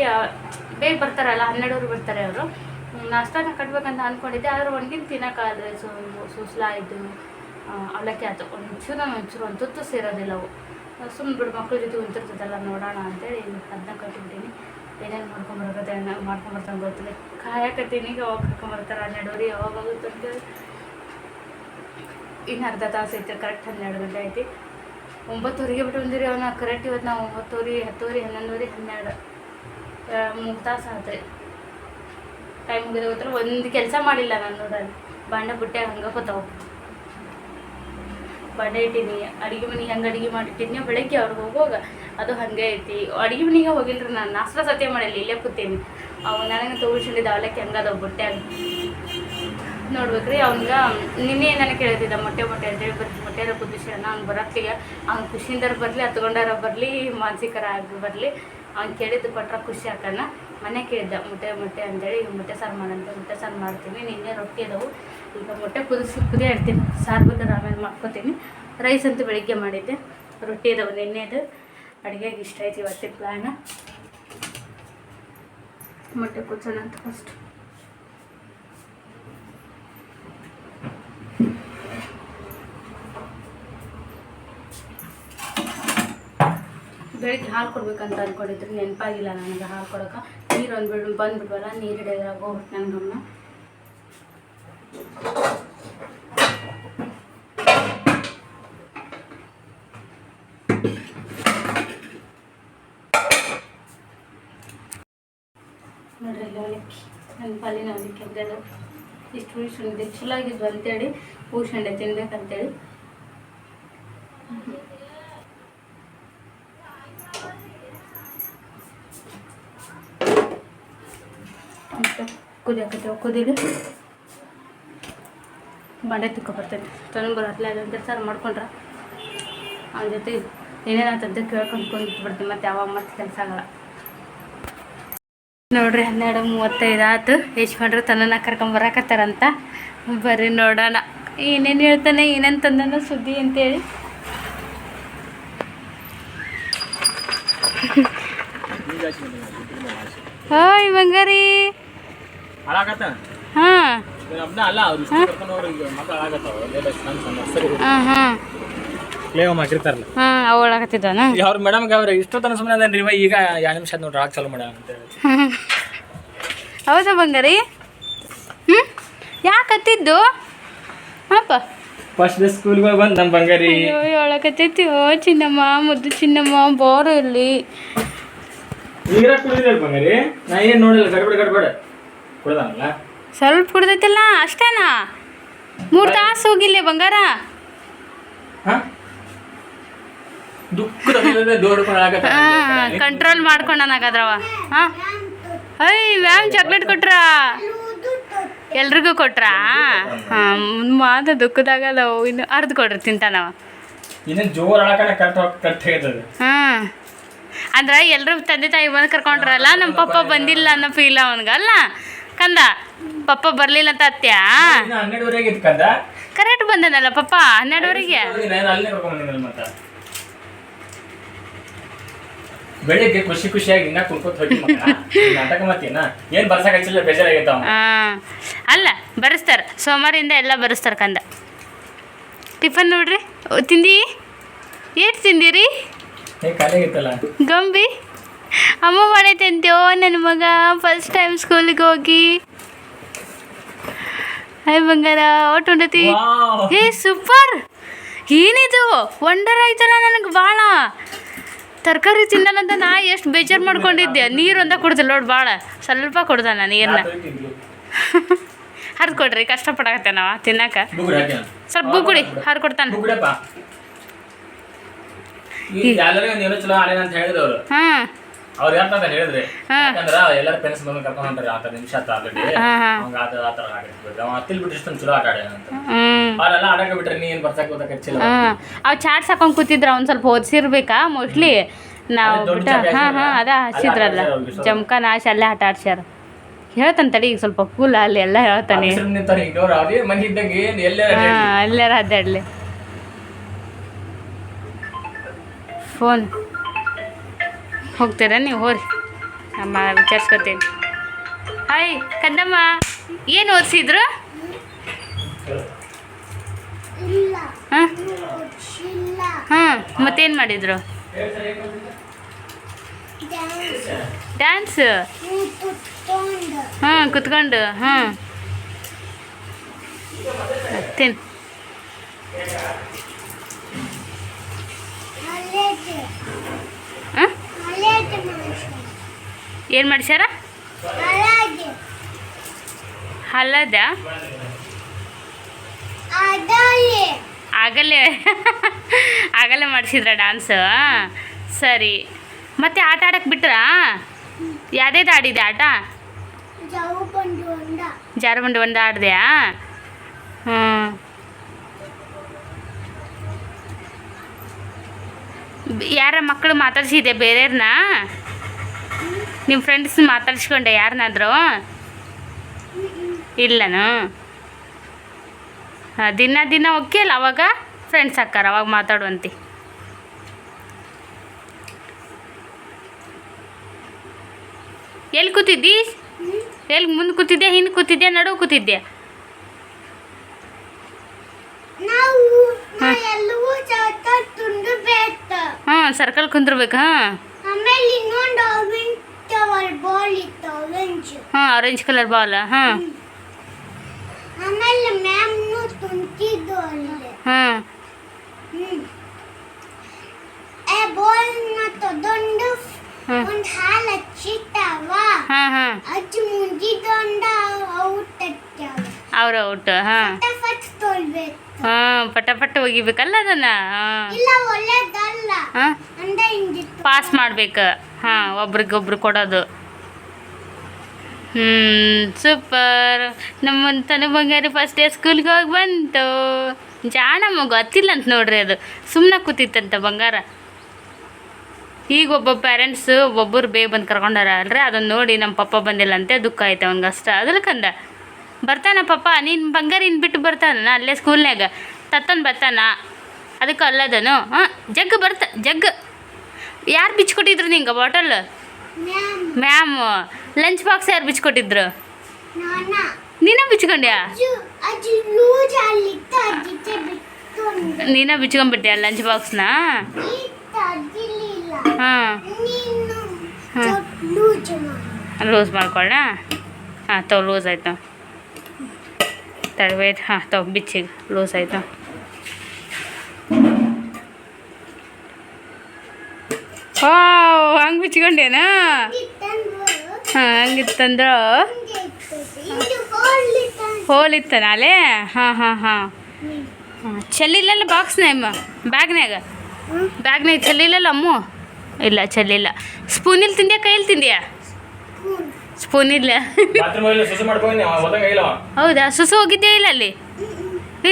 ಬೇಗ ಬರ್ತಾರಲ್ಲ ಹನ್ನೆರಡೂರು ಬರ್ತಾರೆ ಅವರು. ನಾಷ್ಟಾನ ಕಟ್ಬೇಕಂತ ಅಂದ್ಕೊಂಡಿದ್ದೆ ಆದ್ರೆ ಒಣಗಿನ ತಿನ್ನೋಕ್ಕಾದ್ರೆ ಸು, ಸುಸ್ಲ ಆಯಿತು. ಅವಲಕ್ಕಿ ಆಯ್ತು. ಒಂಚೂರು ಒಂಚೂರು, ಒಂದು ತುತ್ತು ಸೇರೋದಿಲ್ಲ ಅವು. ಸುಮ್ಮನೆ ಬಿಡು, ಮಕ್ಳ ಜೊತೆ ಉಂತಿರ್ತದಲ್ಲ ನೋಡೋಣ ಅಂತೇಳಿ ಅದನ್ನ ಕಟ್ಟಿಬಿಟ್ಟಿನಿ. ಏನೇನು ಮಾಡ್ಕೊಂಬರ್ಕತ್ತೆ ಮಾಡ್ಕೊಂಬರ್ತಾನೆ ಗೊತ್ತಿಲ್ಲ. ಕಾಯಕತ್ತೀನಿ ಯಾವಾಗ ಕರ್ಕೊಂಬರ್ತಾರೆ, ಹನ್ನೆರಡುವರೆ ಯಾವಾಗ ಹೋಗುತ್ತೆ ಅಂತೇಳಿ ಇನ್ನು ಅರ್ಧ ತಾಸು ಐತೆ ಕರೆಕ್ಟ್ ಹನ್ನೆರಡು ಗಂಟೆ ಐತಿ. ಒಂಬತ್ತುವರೆಗೆ ಬಿಟ್ಟು ಬಂದಿರಿ ಅವನ ಕರೆಕ್ಟ್ ಇವತ್ತು ನಾವು ಒಂಬತ್ತುವರೆ, ಹತ್ತುವರೆ, ಹನ್ನೊಂದುವರೆ, ಹನ್ನೆರಡು. ಮೂರು ತಾಸು ಆತ್ರಿ ಟೈಮ್ ಮುಗಿದ ಗೊತ್ತಿಲ್ಲ ಒಂದು ಕೆಲಸ ಮಾಡಿಲ್ಲ ನಾನು ನೋಡಲ್ಲಿ. ಬಾಂಡೆ ಬುಟ್ಟೆ ಹಂಗೆ ಹೋತಾವು ಬಾಂಡೆ ಇಟ್ಟೀನಿ, ಅಡುಗೆ ಮನೆಗೆ ಹಂಗೆ ಅಡುಗೆ ಮಾಡಿಟ್ಟಿದ್ನಿ ಬೆಳಗ್ಗೆ ಅವ್ರಿಗೆ ಹೋಗುವಾಗ ಅದು ಹಾಗೆ ಐತಿ. ಅಡುಗೆ ಮನೆಗೆ ಹೋಗಿಲ್ರಿ ನಾನು, ನಾಷ್ಟ ಸತ್ಯ ಮಾಡಿಲ್ಲ, ಇಲ್ಲೇ ಕೂತೀನಿ. ಅವು ನನಗೆ ತೋರಿಸಿದ ಅವಲಕ್ಕಿ ಹಂಗದವು ಬುಟ್ಟ್ಯಾಗ ನೋಡ್ಬೇಕ್ರಿ, ಅವ್ನಿಗೆ ನಿನ್ನೆ ನನಗೆ ಕೇಳ್ತಿದ್ದ, ಮೊಟ್ಟೆ ಮೊಟ್ಟೆ ಅಂತೇಳಿ ಮೊಟ್ಟೆ ಮೊಟ್ಟೆರ ಕುದಿಸೋಣ ಅವ್ನು ಬರತ್ಲಿಗೆ ಅವ್ನು ಖುಷಿಯಿಂದಾರ ಬರಲಿ, ಹತ್ಕೊಂಡಾರ ಬರಲಿ ಮಾನಸಿಕರ ಆಗಿ ಬರಲಿ. ಅವ್ನು ಕೇಳಿದ್ದು ಕೊಟ್ರೆ ಖುಷಿ ಆಕನ ಮನೆ ಕೇಳಿದ್ದ ಮೊಟ್ಟೆ ಮೊಟ್ಟೆ ಅಂತೇಳಿ, ಮೊಟ್ಟೆ ಸಾರು ಮಾಡಂತ, ಮೊಟ್ಟೆ ಸಾರು ಮಾಡ್ತೀನಿ, ನಿನ್ನೆ ರೊಟ್ಟಿ ಅದಾವು. ಈಗ ಮೊಟ್ಟೆ ಕುದಿಸಿ, ಕುದಿ ಇಡ್ತೀನಿ. ಸಾರು ಬೇಕಾದ್ರೆ ಆಮೇಲೆ ಮಾಡ್ಕೋತೀನಿ. ರೈಸ್ ಅಂತೂ ಬೆಳಿಗ್ಗೆ ಮಾಡಿದ್ದೆ. ರೊಟ್ಟಿ ಅದಾವು ನಿನ್ನೆದು ಅಡುಗೆಗೆ ಇಷ್ಟ ಆಯ್ತು ಇವತ್ತಿನ ಪ್ಲ್ಯಾನ ಮೊಟ್ಟೆ ಕುದಿಸೋಣ ಅಂತ ಫಸ್ಟ್ ಬೆಳಿಗ್ಗೆ ಹಾಲು ಕೊಡ್ಬೇಕಂತ ಅನ್ಕೊಂಡಿದ್ರು. ನೆನಪಾಗಿಲ್ಲ ನನಗೆ ಹಾಲು ಕೊಡೋಕೆ. ನೀರು ಒಂದು ಬಿಡು ಬಂದ್ಬಿಡ್ವಲ್ಲ ನೀರು ಹಿಡಿಯೋದ್ರಾಗ ಹೋಗ್ಬಿಟ್ಟು ನನ್ನ ಗಮನ. ನೋಡ್ರಿ ಅವಲಕ್ಕಿ ನನ್ನ ಪಾಲಿನ ಅವಲಕ್ಕಿ ಇಷ್ಟು ಉಳಿಸ್ಕೊಂಡಿದ್ದೆ ಚಲೋ ಆಗಿದ್ವು ಅಂತೇಳಿ ಉಳ್ಸ್ಕೊಂಡೆ ತಿನ್ಬೇಕಂತೇಳಿ. ಕುದಿಯಾಕತ್ತೇವೆ ಕುದೀಲಿ ಬಾಂಡೆ ತಿಕ್ಕೊಬರ್ತೈತೆ ತೊಗೊಂಡು ಬರತ್ಲೆ ಅದಂತೆ ಸರ್ ಮಾಡ್ಕೊಂಡ್ರೆ ಅವನ ಜೊತೆ ಏನೇನಾತಂತ ಕೇಳ್ಕೊಂಡು ಕುಂತ್ಬಿಡ್ತೀನಿ ಮತ್ತು ಯಾವಾಗ ಮತ್ತೆ ಕೆಲಸ ಆಗಲ್ಲ. ನೋಡ್ರಿ ಹನ್ನೆರಡು ಮೂವತ್ತೈದು ಆತು ಮಾಡ್ರಿ ತನ್ನ ಕರ್ಕೊಂಬರಕತ್ತಾರಂತ ಬರ್ರಿ ನೋಡೋಣ. ಏನೇನು ಹೇಳ್ತಾನೆ ಏನೇನು ತಂದನ ಸುದ್ದಿ ಅಂತೇಳಿ. ಹಾಯ್ ಬಂಗಾರಿ. ಹಾಳಾಗತ್ತ ಹಾಂ. ಹಾಂ. ಹಾಂ ಮಾಡಿರ್ತಾರಲ್ಲ ಹಾಂ ಅವಳಾಗತ್ತಿದ್ದಾನ ಅವ್ರ ಮೇಡಮ್ಗೆ ಅವ್ರ ಇಷ್ಟು ಸುಮ್ಮನೆ ಇವ ಈಗ ಎರಡು ನಿಮಿಷ ನೋಡ್ರಿ ಚಾಲು (laughs) ಹೌದಾ ಬಂಗಾರಿ? ಹ್ಞೂ ಯಾಕೆ ಹತ್ತಿದ್ದು? ಹಾಪ ಫಸ್ಟ್ ಡೇ ಸ್ಕೂಲ್ಗೆ ಹೋಗಿ ಬಂದು ನಮ್ಮ ಬಂಗಾರಿ. ಅಯ್ಯೋ ಹೇಳಕತ್ತೈತಿ ಓ ಚಿನ್ನಮ್ಮ ಮುದ್ದು ಚಿನ್ನಮ್ಮ ಬೋರು ಇಲ್ಲಿ. ಈಗ ಬಂಗಾರಿ. ನಾ ಏನು ನೋಡಿಲ್ಲ ಗಡ್ಬಡ ಗಡ್ಬಡ. ಕುಡ್ದಾನಲ್ಲ? ಸ್ವಲ್ಪ ಕುಡ್ದೈತಲ್ಲ ಅಷ್ಟೇನಾ? ಮೂರು ತಾಸು ಹೋಗಿಲ್ಲ ಬಂಗಾರ? ಕಂಟ್ರೋಲ್ ಮಾಡ್ಕೊಂಡನಾಗದ್ರವ ಹಾಂ ಅಯ್ಯ ಮ್ಯಾಮ್ ಚಾಕ್ಲೇಟ್ ಕೊಟ್ರಾ? ಎಲ್ರಿಗೂ ಕೊಟ್ರಾ? ಹಾಂ ಮಾದ ದುಃಖದಾಗಲ್ಲ ಇನ್ನು ಅರ್ಧ ಕೊಡ್ರಿ ತಿಂತಾನವ. ಹಾಂ. ಅಂದ್ರೆ ಎಲ್ಲರೂ ತಂದೆ ತಾಯಿ ಬಂದು ಕರ್ಕೊಂಡ್ರಲ್ಲ ನಮ್ಮ ಪಪ್ಪ ಬಂದಿಲ್ಲ ಅನ್ನೋ ಫೀಲ್ ಅವನಿಗಲ್ಲ ಕಂದ? ಪಪ್ಪ ಬರಲಿಲ್ಲ ಅಂತ ಅತ್ತ್ಯಾ? ಹನ್ನೆರಡುವರೆಗೆ ಇತ್ತು ಕಂದ. ಕರೆಕ್ಟ್ ಬಂದನಲ್ಲ ಪಪ್ಪ ಹನ್ನೆರಡುವರೆಗೆ? ನಾನು ಅಲ್ಲೇ ಕರ್ಕೊಂಡ್ ಬಂದಿದ್ದಲ್ಲ ಬೆಳಿಗ್ಗೆ ಖುಷಿ ಖುಷಿಯಾಗಿ ಇನ್ನ ಕುಂಕೋತ ಹೋಗಿ ನಾಟಕ ಮತ್ತೇನ? ಏನ್ ಬರ್ಸಕ್ ಹಚ್ಚಿಲ್ಲ ಬೇಜಾರಾಗೈತ ಅಲ್ಲ ಬರೆಸ್ತಾರೆ. ಸೋಮವಾರಿಂದ ಎಲ್ಲ ಬರೆಸ್ತಾರೆ ಕಂದ. ಟಿಫನ್ ನೋಡ್ರಿ ತಿಂದಿ? ಏಟ್ ತಿಂದಿರಿ? ಗಂಬಿ? ಅಮ್ಮ ಮಾಡೈತಂತ್ಯೋ ನನ್ನ ಮಗ ಫಸ್ಟ್ ಟೈಮ್ ಸ್ಕೂಲಿಗೆ ಹೋಗಿ. ಹಾಯ್ ಬಂಗಾರ ಒಟ್ಟು ಉಂಡತಿ. ಏ ಸೂಪರ್ ಏನಿದು? ವಂಡರ್ ಆಯ್ತಲ್ಲ ನನಗೆ ಭಾಳ ತರಕಾರಿ ತಿನ್ನಲ್ಲಂತ ನಾ ಎಷ್ಟು ಬೇಜಾರು ಮಾಡ್ಕೊಂಡಿದ್ದೆ. ನೀರು ಅಂತ ಕುಡ್ದಿಲ್ಲ ನೋಡಿ ಭಾಳ ಸ್ವಲ್ಪ ಕುಡ್ದಾನ ನೀರನ್ನ ಹರ್ದು ಕೊಡ್ರಿ ಕಷ್ಟಪಡಕತ್ತೆ ನಾವು ತಿನ್ನಕ. ಬುಗುಡಿ ಸ್ವಲ್ಪ ಬುಗುಡಿ ಹರಿದು ಕೊಡ್ತಾನೆ. ಹಾಂ. ಅವ್ರು ಯಾಕಂತ ಹೇಳಿದ್ರೆ. ಯಾಕಂದ್ರ ಎಲ್ಲರ ಪೆನ್ಸ್ ಬಂದು ಕರ್ಕೊಂಡ್ ಹೊಂಟಾರೆ ಆತ ನಿಮಿಷ ಆತ ಆಲ್ರೆಡಿ. ಅವಂಗ ಆತ ಆತರ ಆಗಿರ್ಬೋದು. ಅವ ಹತ್ತಿಲ್ ಬಿಟ್ಟು ಇಷ್ಟೊಂದು ಚಲೋ ಆಟ ಆಡ್ಯಾನ ಅಂತ. ಅವರೆಲ್ಲ ಆಡಕ ಬಿಟ್ರೆ ನೀ ಏನ್ ಬರ್ಸಕ್ ಹೋದಕ್ಕೆ ಹಚ್ಚಿಲ್ಲ ಹಾಂ. ಅವು ಚಾಟ್ಸ್ ಹಾಕೊಂಡು ಕೂತಿದ್ರ ಒಂದ್ ಸ್ವಲ್ಪ ಓದಿಸಿರ್ಬೇಕಾ? ಮೋಸ್ಟ್ಲಿ ನಾವು ಬಿಟ್ಟ ಹಾಂ ಹಾಂ ಅದ ಹಚ್ಚಿದ್ರಲ್ಲ. ಜಮ್ಕ ನಾಶ ಅಲ್ಲೇ ಆಟ ಆಡ್ಸ್ಯಾರ. ಹೇಳ್ತಾನೆ ತಡಿ ಈಗ ಸ್ವಲ್ಪ ಕೂಲ್ ಅಲ್ಲಿ ಎಲ್ಲ ಹೇಳ್ತಾನೆ. ಎಲ್ಲಾರ ಅದ್ದಾಡ್ಲಿ ಫೋನ್ ಹೋಗ್ತೀರಾ ನೀವು? ಹೋರಿ. ಅಮ್ಮ ವಿಚಾರಿಸ್ಕೊತೀನಿ. ಹಾಯ್ ಕಂದಮ್ಮ ಏನು ಓದಿಸಿದ್ರು? ಹಾಂ? ಹಾಂ, ಮತ್ತೇನು ಮಾಡಿದ್ರು? ಡ್ಯಾನ್ಸ್? ಹಾಂ, ಕುತ್ಕೊಂಡು, ಹಾಂ. ತಿನ್ ಹಳೇದು ಹಾಂ ಹಳೇದು ಮನುಷ್ಯ ಏನು ಮಾಡಿಸ್ಯಾರ ಹಲದ ಆಗಲೇ. (laughs) ಆಗಲೇ ಮಾಡಿಸಿದ್ರ ಡ್ಯಾನ್ಸ್ ಸರಿ. ಮತ್ತೆ ಆಟ ಆಡಕ್ಕೆ ಬಿಟ್ರಾ? ಯಾವ್ದೇದು ಆಡಿದೆ ಆಟ? ಜಾರು ಬಂಡು ಒಂದು ಆಡಿದೆಯಾ? ಹ್ಞೂ ಯಾರ ಮಕ್ಕಳು ಮಾತಾಡ್ಸಿದೆ ಬೇರೆಯವ್ರನ್ನ? ನಿಮ್ಮ ಫ್ರೆಂಡ್ಸ್ ಮಾತಾಡ್ಸ್ಕೊಂಡೆ ಯಾರನ್ನಾದ್ರು ಇಲ್ಲನು? ಹಾಂ ದಿನ ದಿನ ಓಕೆ ಅಲ್ಲ ಅವಾಗ? ಫ್ರೆಂಡ್ಸ್ ಅಕ್ಕಾರ, ಅವಾಗ ಮಾತಾಡುವಂತೆ. ಎಲ್ಲಿ ಕೂತಿದ್ದಿ? ಎಲ್ಲಿ ಮುಂದೆ ಕೂತಿದ್ದೆ ಹಿಂದೆ ಕೂತಿದ್ದೆ ನಡು ಕೂತಿದ್ದೆ ನಾವು ನಾ ಎಲ್ಲವೂ ಜಾತ ತುಂಡು ಬೇತ ಹಾಂ ಸರ್ಕಲ್ ಕುಂದ್ರಬೇಕು ಹಾಂ. ಆಮೇಲೆ ಇನ್ನೊಂದು ಆರೆಂಜ್ ಬಾಲ್ ಇತ್ತು ಆರೆಂಜ್ ಹಾಂ ಆರೆಂಜ್ ಕಲರ್ ಬಾಲ್ ಹಾಂ. ಆಮೇಲೆ ಮ್ಯಾಮ್ನು ತುಂಬಿದ್ದು ಅಲ್ಲಿ. ಹಾಂ. ಹ್ಮ್. ಆ ಬಾಲ್ನ ತಗೊಂಡು ಹ್ಮ್. ಒಂದು ಹಾಲು ಹಚ್ಚಿಟ್ಟವ? ಹಾಂ ಹಾಂ. ಅಜ್ಜಿ ಮುಂಜಿದೊಂದ ಔಟ್ ಹಚ್ಚಾವ. ಅವ್ರು ಔಟ್ ಹಾಂ. ಹಾಂ ಪಟ ಪಟ ಒಗಿಬೇಕಲ್ಲ ಅದನ್ನು ಹಾಂ. ಪಾಸ್ ಮಾಡ್ಬೇಕು. ಹಾಂ ಒಬ್ರಿಗೊಬ್ರು ಕೊಡೋದು. ಹ್ಞೂ ಸೂಪರ್. ನಮ್ಮ ತನು ಬಂಗಾರಿ ಫಸ್ಟ್ ಡೇ ಸ್ಕೂಲ್ಗೆ ಹೋಗಿ ಬಂತು. ಜಾಣ ಮಗು ಹತ್ತಿಲ್ಲ ಅಂತ ನೋಡ್ರಿ ಅದು. ಸುಮ್ಮನೆ ಕೂತಿತ್ತಂತ ಬಂಗಾರ. ಈಗ ಒಬ್ಬ ಪೇರೆಂಟ್ಸ್ ಒಬ್ಬರು ಬೇಗ ಬಂದು ಕರ್ಕೊಂಡಾರ ಅಲ್ರಿ ಅದನ್ನು ನೋಡಿ ನಮ್ಮ ಪಪ್ಪ ಬಂದಿಲ್ಲ ಅಂತೆ ದುಃಖ ಆಯ್ತು ಅವ್ನಿಗೆ ಅಷ್ಟ ಅದ್ರ ಕಂದ. ಬರ್ತಾನ ಪಪ್ಪ ನೀನು ಬಂಗಾರ ಇನ್ ಬಿಟ್ಟು ಬರ್ತಾನ ಅಲ್ಲೇ ಸ್ಕೂಲ್ನ್ಯಾಗ ತತ್ತನ್ ಬರ್ತಾನ. ಅದಕ್ಕೆ ಅಲ್ಲದನು ಹಾಂ ಜಗ್ ಬರ್ತ ಜಗ್. ಯಾರು ಬಿಚ್ಕೊಟ್ಟಿದ್ರು ನಿಂಗೆ ಬಾಟಲ್ ಮ್ಯಾಮ್ ಲಂಚ್ ಬಾಕ್ಸ್ ಯಾರು ಬಿಚ್ಕೊಟ್ಟಿದ್ರು? ನಾನ ಬಿಚ್ಕೊಂಡ್ಯಾ? ನೀನ ಬಿಚ್ಕೊಂಡ್ಬಿಟ್ಟೆ ಲಂಚ್ ಬಾಕ್ಸ್ನ ಹಾಂ. ಹಾಂ. ಲೂಸ್ ಮಾಡ್ಕೊಳ್ಳ ಹಾಂ ತೋ ಲೂಸ್ ಆಯ್ತು. ತಡವೇದು ಹಾಂ ತಗೋ ಬಿಚ್ಚಿಗೆ ಲೂಸ್ ಆಯಿತು ಓ ಹಂಗೆ ಬಿಚ್ಕೊಂಡೇನಾ ಹಾಂ ಹಂಗಿತ್ತಂದ್ರೆ ಹೋಲ್ ಇರ್ತದೆ ಇದು ಹೋಲಿತ್ತು ಹೋಲಿತ್ತ ನಾಳೆ ಹಾಂ ಹಾಂ ಹಾಂ ಹಾಂ ಚೆಲ್ಲಿಲ್ಲಲ್ಲ ಬಾಕ್ಸ್ನ ಅಮ್ಮ ಬ್ಯಾಗ್ನ್ಯಾಗ ಬ್ಯಾಗ್ನಾಗ ಚೆಲ್ಲಿಲ್ಲಲ್ಲ ಅಮ್ಮು ಇಲ್ಲ ಚೆಲ್ಲಿಲ್ಲ ಸ್ಪೂನಿಲ್ ತಿಂದ್ಯಾ ಕೈಯಲ್ಲಿ ತಿಂದ್ಯಾ ಸ್ಪೂನ್ ಇಲ್ಲ. ಹೌದಾ? ಸುಸು ಹೋಗಿದ್ದೇ ಇಲ್ಲ ಅಲ್ಲಿ?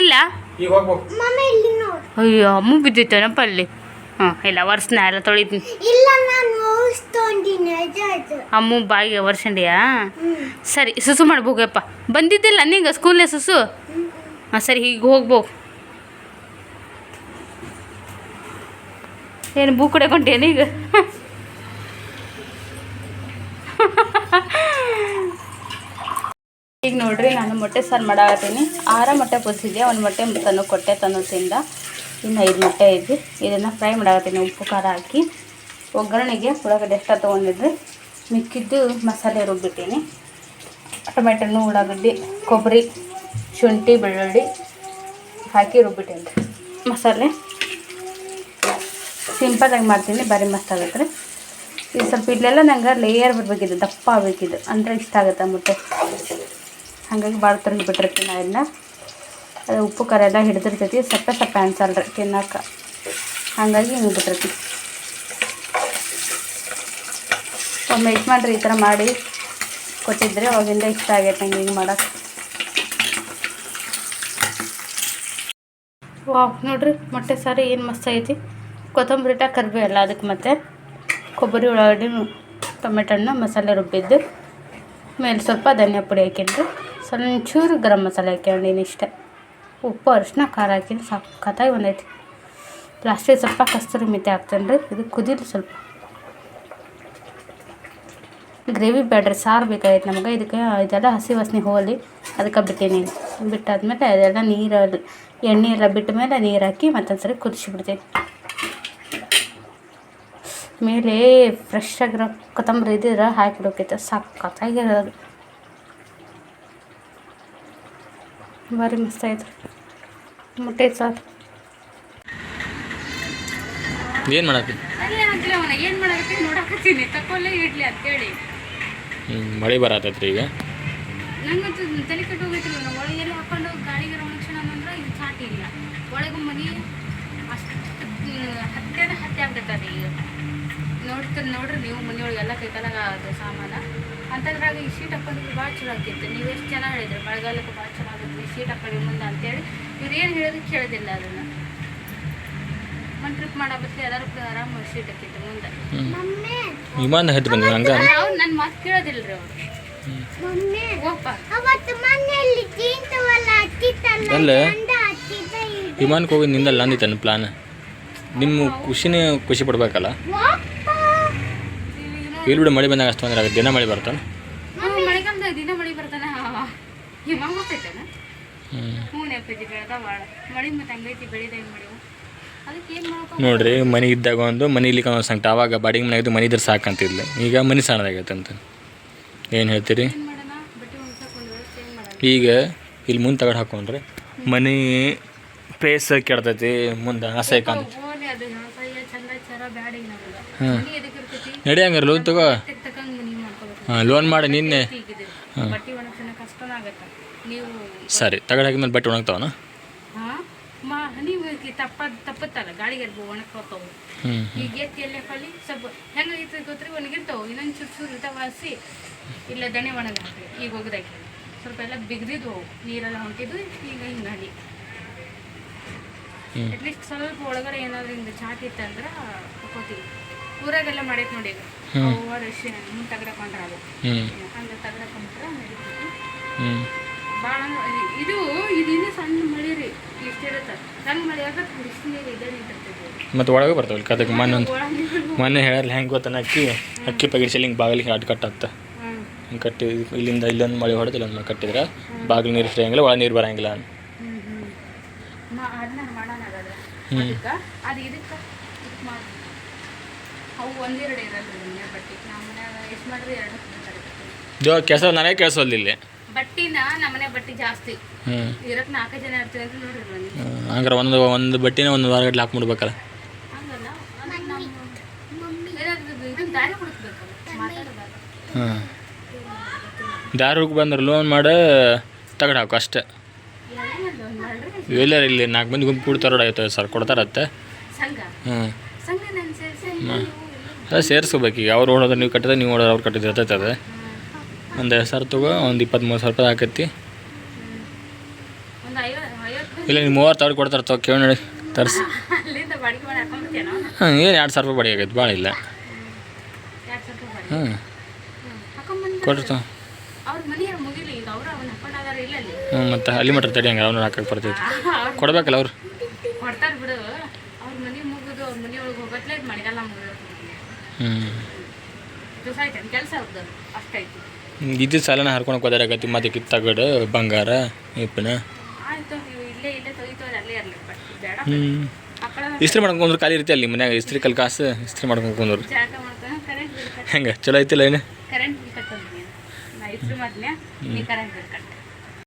ಇಲ್ಲ? ಈಗ ಹೋಗ್ಬೇಕು. ಇಲ್ಲಿ ನೋಡು. ಅಯ್ಯೋ ಅಮ್ಮ ಬಿದ್ದಿತ್ತೇನಪ್ಪ ಅಲ್ಲಿ? ಹ್ಞೂ ಇಲ್ಲ ವರ್ಷನ ಎಲ್ಲ ತೊಳಿತೀನಿ ಇಲ್ಲ ನಾನು ಓದಿಸ್ಕೊಂಡಿನಿ ಅಮ್ಮ ಬಾಯಿಗೆ ವರ್ಷಂಡಿಯಾ ಸರಿ ಸುಸು ಮಾಡ್ಬೋಗಪ್ಪ. ಬಂದಿದ್ದಿಲ್ಲ ನೀಗ ಸ್ಕೂಲ್ನೇ ಸುಸು? ಹಾಂ ಸರಿ ಹೀಗೆ ಹೋಗ್ಬೋಗು ಏನು ಬೂ ಕುಡಿಯಕೊಂಟೇನು ಈಗ ಈಗ ನೋಡ್ರಿ, ನಾನು ಮೊಟ್ಟೆ ಸಾರು ಮಾಡಾಕತ್ತೀನಿ. ಆರ ಮೊಟ್ಟೆ ಪುಸಿದ್ದೆ ಒಂದು ಮೊಟ್ಟೆ ತನು ಕೊಟ್ಟೆ ತನು ತಿಂದ. ಇನ್ನು ಐದು ಮೊಟ್ಟೆ ಐತಿ. ಇದನ್ನು ಫ್ರೈ ಮಾಡಾಕತ್ತೀನಿ, ಉಪ್ಪು, ಖಾರ ಹಾಕಿ. ಒಗ್ಗರಣೆಗೆ ಉಳ್ಳಾಗಡ್ಡೆ ಎಷ್ಟ ತೊಗೊಂಡಿದ್ರಿ ಮಿಕ್ಕಿದ್ದು ಮಸಾಲೆ ರುಬ್ಬಿಟ್ಟೀನಿ. ಟೊಮೆಟೊನು ಉಳ್ಳಾಗಡ್ಡಿ, ಕೊಬ್ಬರಿ, ಶುಂಠಿ, ಬೆಳ್ಳುಳ್ಳಿ ಹಾಕಿ ರುಬ್ಬಿಟ್ಟೇನಿ ಮಸಾಲೆ ಸಿಂಪಲಾಗಿ ಮಾಡ್ತೀನಿ, ಭಾರಿ ಮಸ್ತ್ ಆಗುತ್ತೆ ರೀ. ಸ್ವಲ್ಪ ಇಲ್ಲೆಲ್ಲ ನಂಗೆ ಲೇಯರ್ ಬರಬೇಕಿದ್ದು ದಪ್ಪ ಆಗಬೇಕಿದ್ದು ಅಂದರೆ ಇಷ್ಟ ಆಗುತ್ತೆ ಮುಟ್ಟೆ. ಹಾಗಾಗಿ ಭಾಳ ತಂದು ಬಿಟ್ಟಿರ್ತೀನಿ ನಾ ಇದನ್ನ. ಅದು ಉಪ್ಪು ಖಾರ ಎಲ್ಲ ಹಿಡಿದಿರ್ತೈತಿ, ಸಪ್ಪೆ ಸಪ್ಪೆ ಅನ್ಸಲ್ರಿ ತಿನ್ನಕ್ಕೆ ಹಾಗಾಗಿ ಹಿಂಗೆ ಬಿಟ್ಟಿರ್ತೀನಿ ಒಮ್ಮೆ ಯಜಮಾನ್ರಿ ಈ ಥರ ಮಾಡಿ ಕೊಟ್ಟಿದ್ರೆ ಅವಾಗಿಂದ ಇಷ್ಟ ಆಗೈತೆ ನಂಗೆ ಹಿಂಗೆ ಮಾಡೋಕ್ಕೆ ವಾ ನೋಡ್ರಿ ಮೊಟ್ಟೆ ಸಾರಿ ಏನು ಮಸ್ತ್ ಐತಿ ಕೊತ್ತಂಬರಿ ಟ ಕರಿಬೇ ಅಲ್ಲ ಅದಕ್ಕೆ ಮತ್ತೆ ಕೊಬ್ಬರಿ ಒಳಗಡೆ ಟೊಮೆಟೊ ಹಣ್ಣು ಮಸಾಲೆ ರುಬ್ಬಿದ್ದು, ಮೇಲೆ ಸ್ವಲ್ಪ ಧನಿಯಾ ಪುಡಿ ಹಾಕಿನ್ರಿ. ಸ್ವಲ್ಪ ಚೂರು ಗರಂ ಮಸಾಲೆ ಹಾಕ್ಯಂಡೀನಿ ಇಷ್ಟೇ. ಉಪ್ಪು ಅರಿಶಿನ ಖಾರ ಹಾಕಿದ್ರೆ ಸಖತ್ತಾಗಿ ಬಂದೈತಿ ಲಾಸ್ಟಿಗೆ ಸ್ವಲ್ಪ ಕಸ್ತೂರಿ ಮೆಂತೆ ಹಾಕ್ತೇನೆ ಇದು ಕುದೀಲಿ ಸ್ವಲ್ಪ. ಗ್ರೇವಿ ಬೇಡ್ರಿ ಸಾರು ಬೇಕಾಗೈತೆ ನಮ್ಗೆ. ಇದಕ್ಕೆ ಇದೆಲ್ಲ ಹಸಿ ವಾಸನೆ ಹೋಗಲಿ ಅದಕ್ಕೆ ಬಿಟ್ಟೀನಿ. ಬಿಟ್ಟಾದ್ಮೇಲೆ ಅದೆಲ್ಲ ನೀರು, ಎಣ್ಣೆ ಎಲ್ಲ ಬಿಟ್ಟ ಮೇಲೆ ನೀರು ಹಾಕಿ ಮತ್ತೊಂದು ಸರಿ ಕುದಿಸಿಬಿಡ್ತೀನಿ. ಮೇಲೆ ಫ್ರೆಶ್ ಆಗಿರೋ ಕೊತ್ತಂಬರಿ ಇದ್ದಿದ್ರೆ ಹಾಕಿಬಿಡೋಕೈತೆ ಸಖತ್ತಾಗಿರೋದು ಭಾರಿ ಮಸ್ತ್ ಆಯ್ತು ಮೊಟ್ಟೆ ಸಾರು. ಏನು ಮಾಡತ್ತಿ ಅಲ್ಲೇ ಹಾಕಿಲ್ಲ ಅವನ ಏನು ಮಾಡಕತ್ತೀನಿ ನೋಡಕತ್ತೀನಿ. ತಕೊಳ್ಳೆ ಇಡ್ಲಿ ಅಂತೇಳಿ ಮಳೆ ಬರತ್ತೈತ್ರಿ ಈಗ? ನಂಗಂತೂ ತಲೆ ಕೆಟ್ಟು ಹೋಗೈತಿಲ್ಲ ನಾವು ಒಳಗೆಲ್ಲ ಹಾಕೊಂಡು ಗಾಡಿಗೆ ರಮಕ್ಷಣ ಅಂದ್ರೆ ಇದು ಚಾಟಿ ಇಲ್ಲ. ಒಳಗೆ ಮನೆ ಅಷ್ಟು ಹತ್ತೆದ ಹತ್ತೆ ಆಗ್ಬಿಟ್ಟದೆ ಈಗ. ನೋಡ್ತೀರಿ ನೋಡ್ರಿ ನೀವು ಮನೆಯೊಳಗೆ ಎಲ್ಲ ಕೈಕಾಲಾಗ ಅದು ಸಾಮಾನು. ಅಂತದ್ರಾಗ ಈ ಶೀಟ್ ಹಾಕೊಂಡಿದ್ದು ಭಾಳ ಚಲೋ ಆಗ್ತಿತ್ತು. ನೀವು ಎಷ್ಟು ಜನ ಹೇಳಿದ್ರಿ? ಮಳೆಗಾಲಕ್ಕೆ ಭಾಳ ಚೆನ್ನಾಗಿತ್ತು ಸೀಟ್ ಹಾಕೊಳ್ಳಿ ಮುಂದೆ ಅಂತೇಳಿ ಇವ್ರು ಏನು ಹೇಳೋದು ಕೇಳೋದಿಲ್ಲ ಅದನ್ನು. ಒಂದು ಟ್ರಿಪ್ ಮಾಡೋ ಎಲ್ಲರೂ ಆರಾಮ ಶೀಟ್ ಹಾಕಿತ್ತು ಮುಂದೆ. ವಿಮಾನ ಹತ್ತಿ ಹಂಗ? ಅವ್ರು ನನ್ನ ಮಾತು ಕೇಳೋದಿಲ್ಲ ರೀ ಅವರು ಅವತ್ತು ಮನೆಯಲ್ಲಿ ಜೀಂತವಲ್ಲ ಹತ್ತಿತ್ತಲ್ಲ ಅಲ್ಲ. ವಿಮಾನಕ್ಕೆ ಹೋಗಿ ನಿಂದಲ್ಲ ಅಂದಿತ್ತನ ಪ್ಲಾನ್ ನಿಮ್ಮ ಖುಷಿನೇ ಖುಷಿ ಪಡ್ಬೇಕಲ್ಲ. ಇಲ್ಲಿ ಬಿಡು ಮಳೆ ಬಂದಾಗ ಅಷ್ಟು ಅಂದ್ರೆ ದಿನ ಮಳೆ ಬರ್ತಾನೆ ಮಳೆಗಾಲದಾಗ ದಿನ ಮಳೆ ಬರ್ತಾನೆ ಹಿಮ ಹೋಗ್ತೈತೇನ ಹ್ಞೂ ಮಳೆ ಮತ್ತೆ ಹಂಗೈತಿ ಬೆಳಿದ ಹೆಂಗೆ ಮಾಡಿವು ನೋಡ್ರಿ ಮನೆ ಇದ್ದಾಗ ಒಂದು ಮನೆ ಇಲ್ಲಿಗೆ ಒಂದು ಸಂಕಟ. ಅವಾಗ ಬಾಡಿಗೆ ಮನೆ ಮನೆ ಇದ್ರೆ ಸಾಕಂತಿದ್ಲು. ಈಗ ಮನೆ ಸಣ್ಣದಾಗೈತಂತ. ಏನು ಹೇಳ್ತೀರಿ? ಈಗ ಇಲ್ಲಿ ಮುಂದೆ ತಗಡು ಹಾಕೊಂಡ್ರೆ ಮನೆ ಪ್ಲೇಸ್ ಕೆಡ್ತೈತಿ ಮುಂದೆ ಆಸೆ ಕಾಣ್ತೈತಿ. ಹಾಂ. ಮನೆ ಎದಕ್ಕೆ ಇರ್ತೈತಿ? ನಡಿ ಹಂಗಾರೆ ಲೋನ್ ತಗೋ. ಹಾಂ ಲೋನ್ ಮಾಡಿ ನಿನ್ನೆ. ಹಾಂ. ನೀವು ಸರಿ ತಗಡು ಹಾಕಿದ್ಮೇಲೆ ಬಟ್ಟೆ ಒಣಗ್ತಾವನ? ಮಾ ನೀವು ತಪ್ಪ ತಪ್ಪತ್ತಲ್ಲ ಈಗ ಎತ್ತಿ ಸ್ವಲ್ಪ ಹೆಂಗಾಗಿತ್ತು ಗೊತ್ತ್ರಿ ಒಣಗಿರ್ತಾವೆ. ಇನ್ನೊಂದು ಚೂರು ಚೂರು ಇರ್ತಾವ ಹಸಿ. ಇಲ್ಲ ದಣೆ ಒಣಗಿ ಹಾಕ್ರಿ ಈಗ ಒಗ್ದಾಕಿ. ಸ್ವಲ್ಪ ಎಲ್ಲ ಬಿಗ್ದಿದ್ವು. ನೀರೆಲ್ಲ ಹೊಂಟಿದ್ವು ಈಗ ಹಿಂಗಾಗಿ ಅಟ್ಲೀಸ್ಟ್ ಸ್ವಲ್ಪ ಒಳಗಡೆ ಏನಾದ್ರು ಹಿಂಗೆ ಚಾಟ್ ಇತ್ತಂದ್ರೆ ತಗೋತೀವಿ ಊರಾಗೆಲ್ಲ ಮಾಡೈತೆ ನೋಡಿ ಈಗ. ಹ್ಮ್. ಅವ್ವ ರಶಿ ಮುಂದೆ ತಗಡಕೊಂಡ್ರ ಅದು. ಹ್ಞೂ ಹಂಗೆ ತಗಡಕೊಂಡ್ರೆ ನಡೀತೈತಿ ಹ್ಞೂ ಭಾಳ ಇದು ಇದನ್ನ ಸಣ್ಣ ಮಳಿ ರೀ ಇಷ್ಟಿರುತ್ತೆ ಸಣ್ಣ ಮಳೆ ಆದ್ರೆ ಬಿಸಿಲು ನೀರು ನಿಂತಿರ್ತೈತಿ. ಮತ್ತು ಒಳಗೆ ಬರ್ತಾವಲ್ಲ ಒಳಗೆ ನೀರು ಮೊನ್ನೆ ಹೇಳಲ್ಲ ಹೆಂಗೆ ಗೊತ್ತಾನ ಅಕ್ಕಿ? ಅಕ್ಕಿ ಪ್ಯಾಕೆಟ್ ಹಿಂಗೆ ಬಾಗಿಲಿಗೆ ಅಡ್ ಕಟ್ ಆಗ್ತ ಹಿಂಗೆ ಕಟ್ಟಿ ಇಲ್ಲಿಂದ ಇಲ್ಲೊಂದು ಮಳೆ ಹೊಡೆದು ಇಲ್ಲೊಂದು ಮಳೆ ಕಟ್ಟಿದ್ರೆ ಬಾಗಿಲು ನೀರು ಫ್ರೀ ಒಳ ನೀರು ಬರಂಗಿಲ್ಲ ಹ್ಞೂ ಅದು ಇದಕ್ಕೆ ಅವು ಒಂದೆರಡು ಇರಲ್ಲ ನಮ್ಮ ಎಷ್ಟು ಎರಡು ಇದು ಕೆಲಸ ನನಗೆ ಕೇಳಿಸೋಲ್ಲ ಇಲ್ಲಿ. ಬಟ್ಟಿನ ನಮ್ಮನೆ ಬಟ್ಟೆ ಜಾಸ್ತಿ. ಹ್ಞೂ ನಾಲ್ಕು ಜನ ಇರ್ತೀವಿ ಅಂತ ನೋಡ್ರಿ ಬನ್ನಿ. ಹಂಗಾರೆ ಒಂದು ಒಂದು ಬಟ್ಟಿನ ಒಂದು ವಾರ ಗಟ್ಲೆ ಹಾಕ್ಬಿಡ್ಬೇಕಲ್ಲ? ಹಂಗಲ್ಲ ಅದು ನಮ್ಮ ಏನಾದ್ರು ಇದನ್ನ ದಾರಿ ಹುಡುಕ್ಬೇಕಲ್ಲ ಮಾತಾಡೋದಾಗ ಹಾಂ ದಾರಿಗೆ ಬಂದ್ರೆ ಲೋನ್ ಮಾಡಿ ತಗಡು ಹಾಕು ಅಷ್ಟೇ. ಒಂದು ಮಾಡ್ರಿ? ಎಲ್ಲರ ಇಲ್ಲಿ ನಾಲ್ಕು ಮಂದಿ ಗುಂಪು ಕೊಡ್ತಾರ ಆಯ್ತು ಸರ್ ಕೊಡ್ತಾರತ್ತೆ. ಸಂಘ? ಹ್ಞೂ ಸಂಘ ನನ್ ಸೇರಿಸಿ ನೀವು ಅದೇ ಸೇರಿಸ್ಕೋಬೇಕು ಈಗ ಅವ್ರು ಓಡೋದ್ರೆ ನೀವು ಕಟ್ಟಿದ್ರೆ ನೀವು ಓಡೋದು ಅವ್ರು ಕಟ್ಟಿದ್ರೆ ಇರ್ತೈತೆ ಅದು. ಒಂದು ಎರಡು ಸಾವಿರ ತಗೋ ಒಂದು ಇಪ್ಪತ್ತ್ಮೂರು ಸಾವಿರ ರೂಪಾಯಿ ಐವತ್ತು ಇಲ್ಲ ನೀವು ಮೂವತ್ತು ಸಾವಿರ ಕೊಡ್ತಾರೆ ತಗೋ ಕೇಳಿ ನೋಡಿ ತರಿಸಿ. ಹಾಂ ಏನು ಎರಡು ಸಾವಿರ ರೂಪಾಯಿ ಬಾಡಿಗೆ ಆಗೈತೆ ಭಾಳ ಇಲ್ಲ. ಹ್ಞೂ ಕೊಡ್ರಿ ತಗೋ. ಹ್ಞೂ ಮತ್ತು ಅಲ್ಲಿ ಮಟ್ರ ತಡಿ ಹಂಗೆ ಅವ್ನು ಹಾಕಕ್ಕೆ ಬರ್ತೈತಿ. ಕೊಡ್ಬೇಕಲ್ಲ ಅವ್ರು? ಹ್ಞೂ ಅಷ್ಟೈತಿ ಸಾಲನ ಹರ್ಕೊಂಡು ಹೋದಾರಾಗತ್ತಿ ಮತ್ತೆ ಕಿತ್ತಗಡ ತಗಡು ಬಂಗಾರ ಇಪ್ಪನ. ಹ್ಞೂ ಇಸ್ತ್ರಿ ಮಾಡ್ಕೊಂಡ್ರು ಖಾಲಿ ಇರ್ತಿ ಅಲ್ಲಿ ಮನ್ಯಾಗ ಇಸ್ತ್ರಿ ಕಲ್ ಕಾಸು ಇಸ್ತ್ರಿ ಮಾಡ್ಕೊಂಡು ಕುಂದ್ರು ಹೆಂಗೆ? ಚಲೋ ಐತಿಲ್ಲ ಏನು?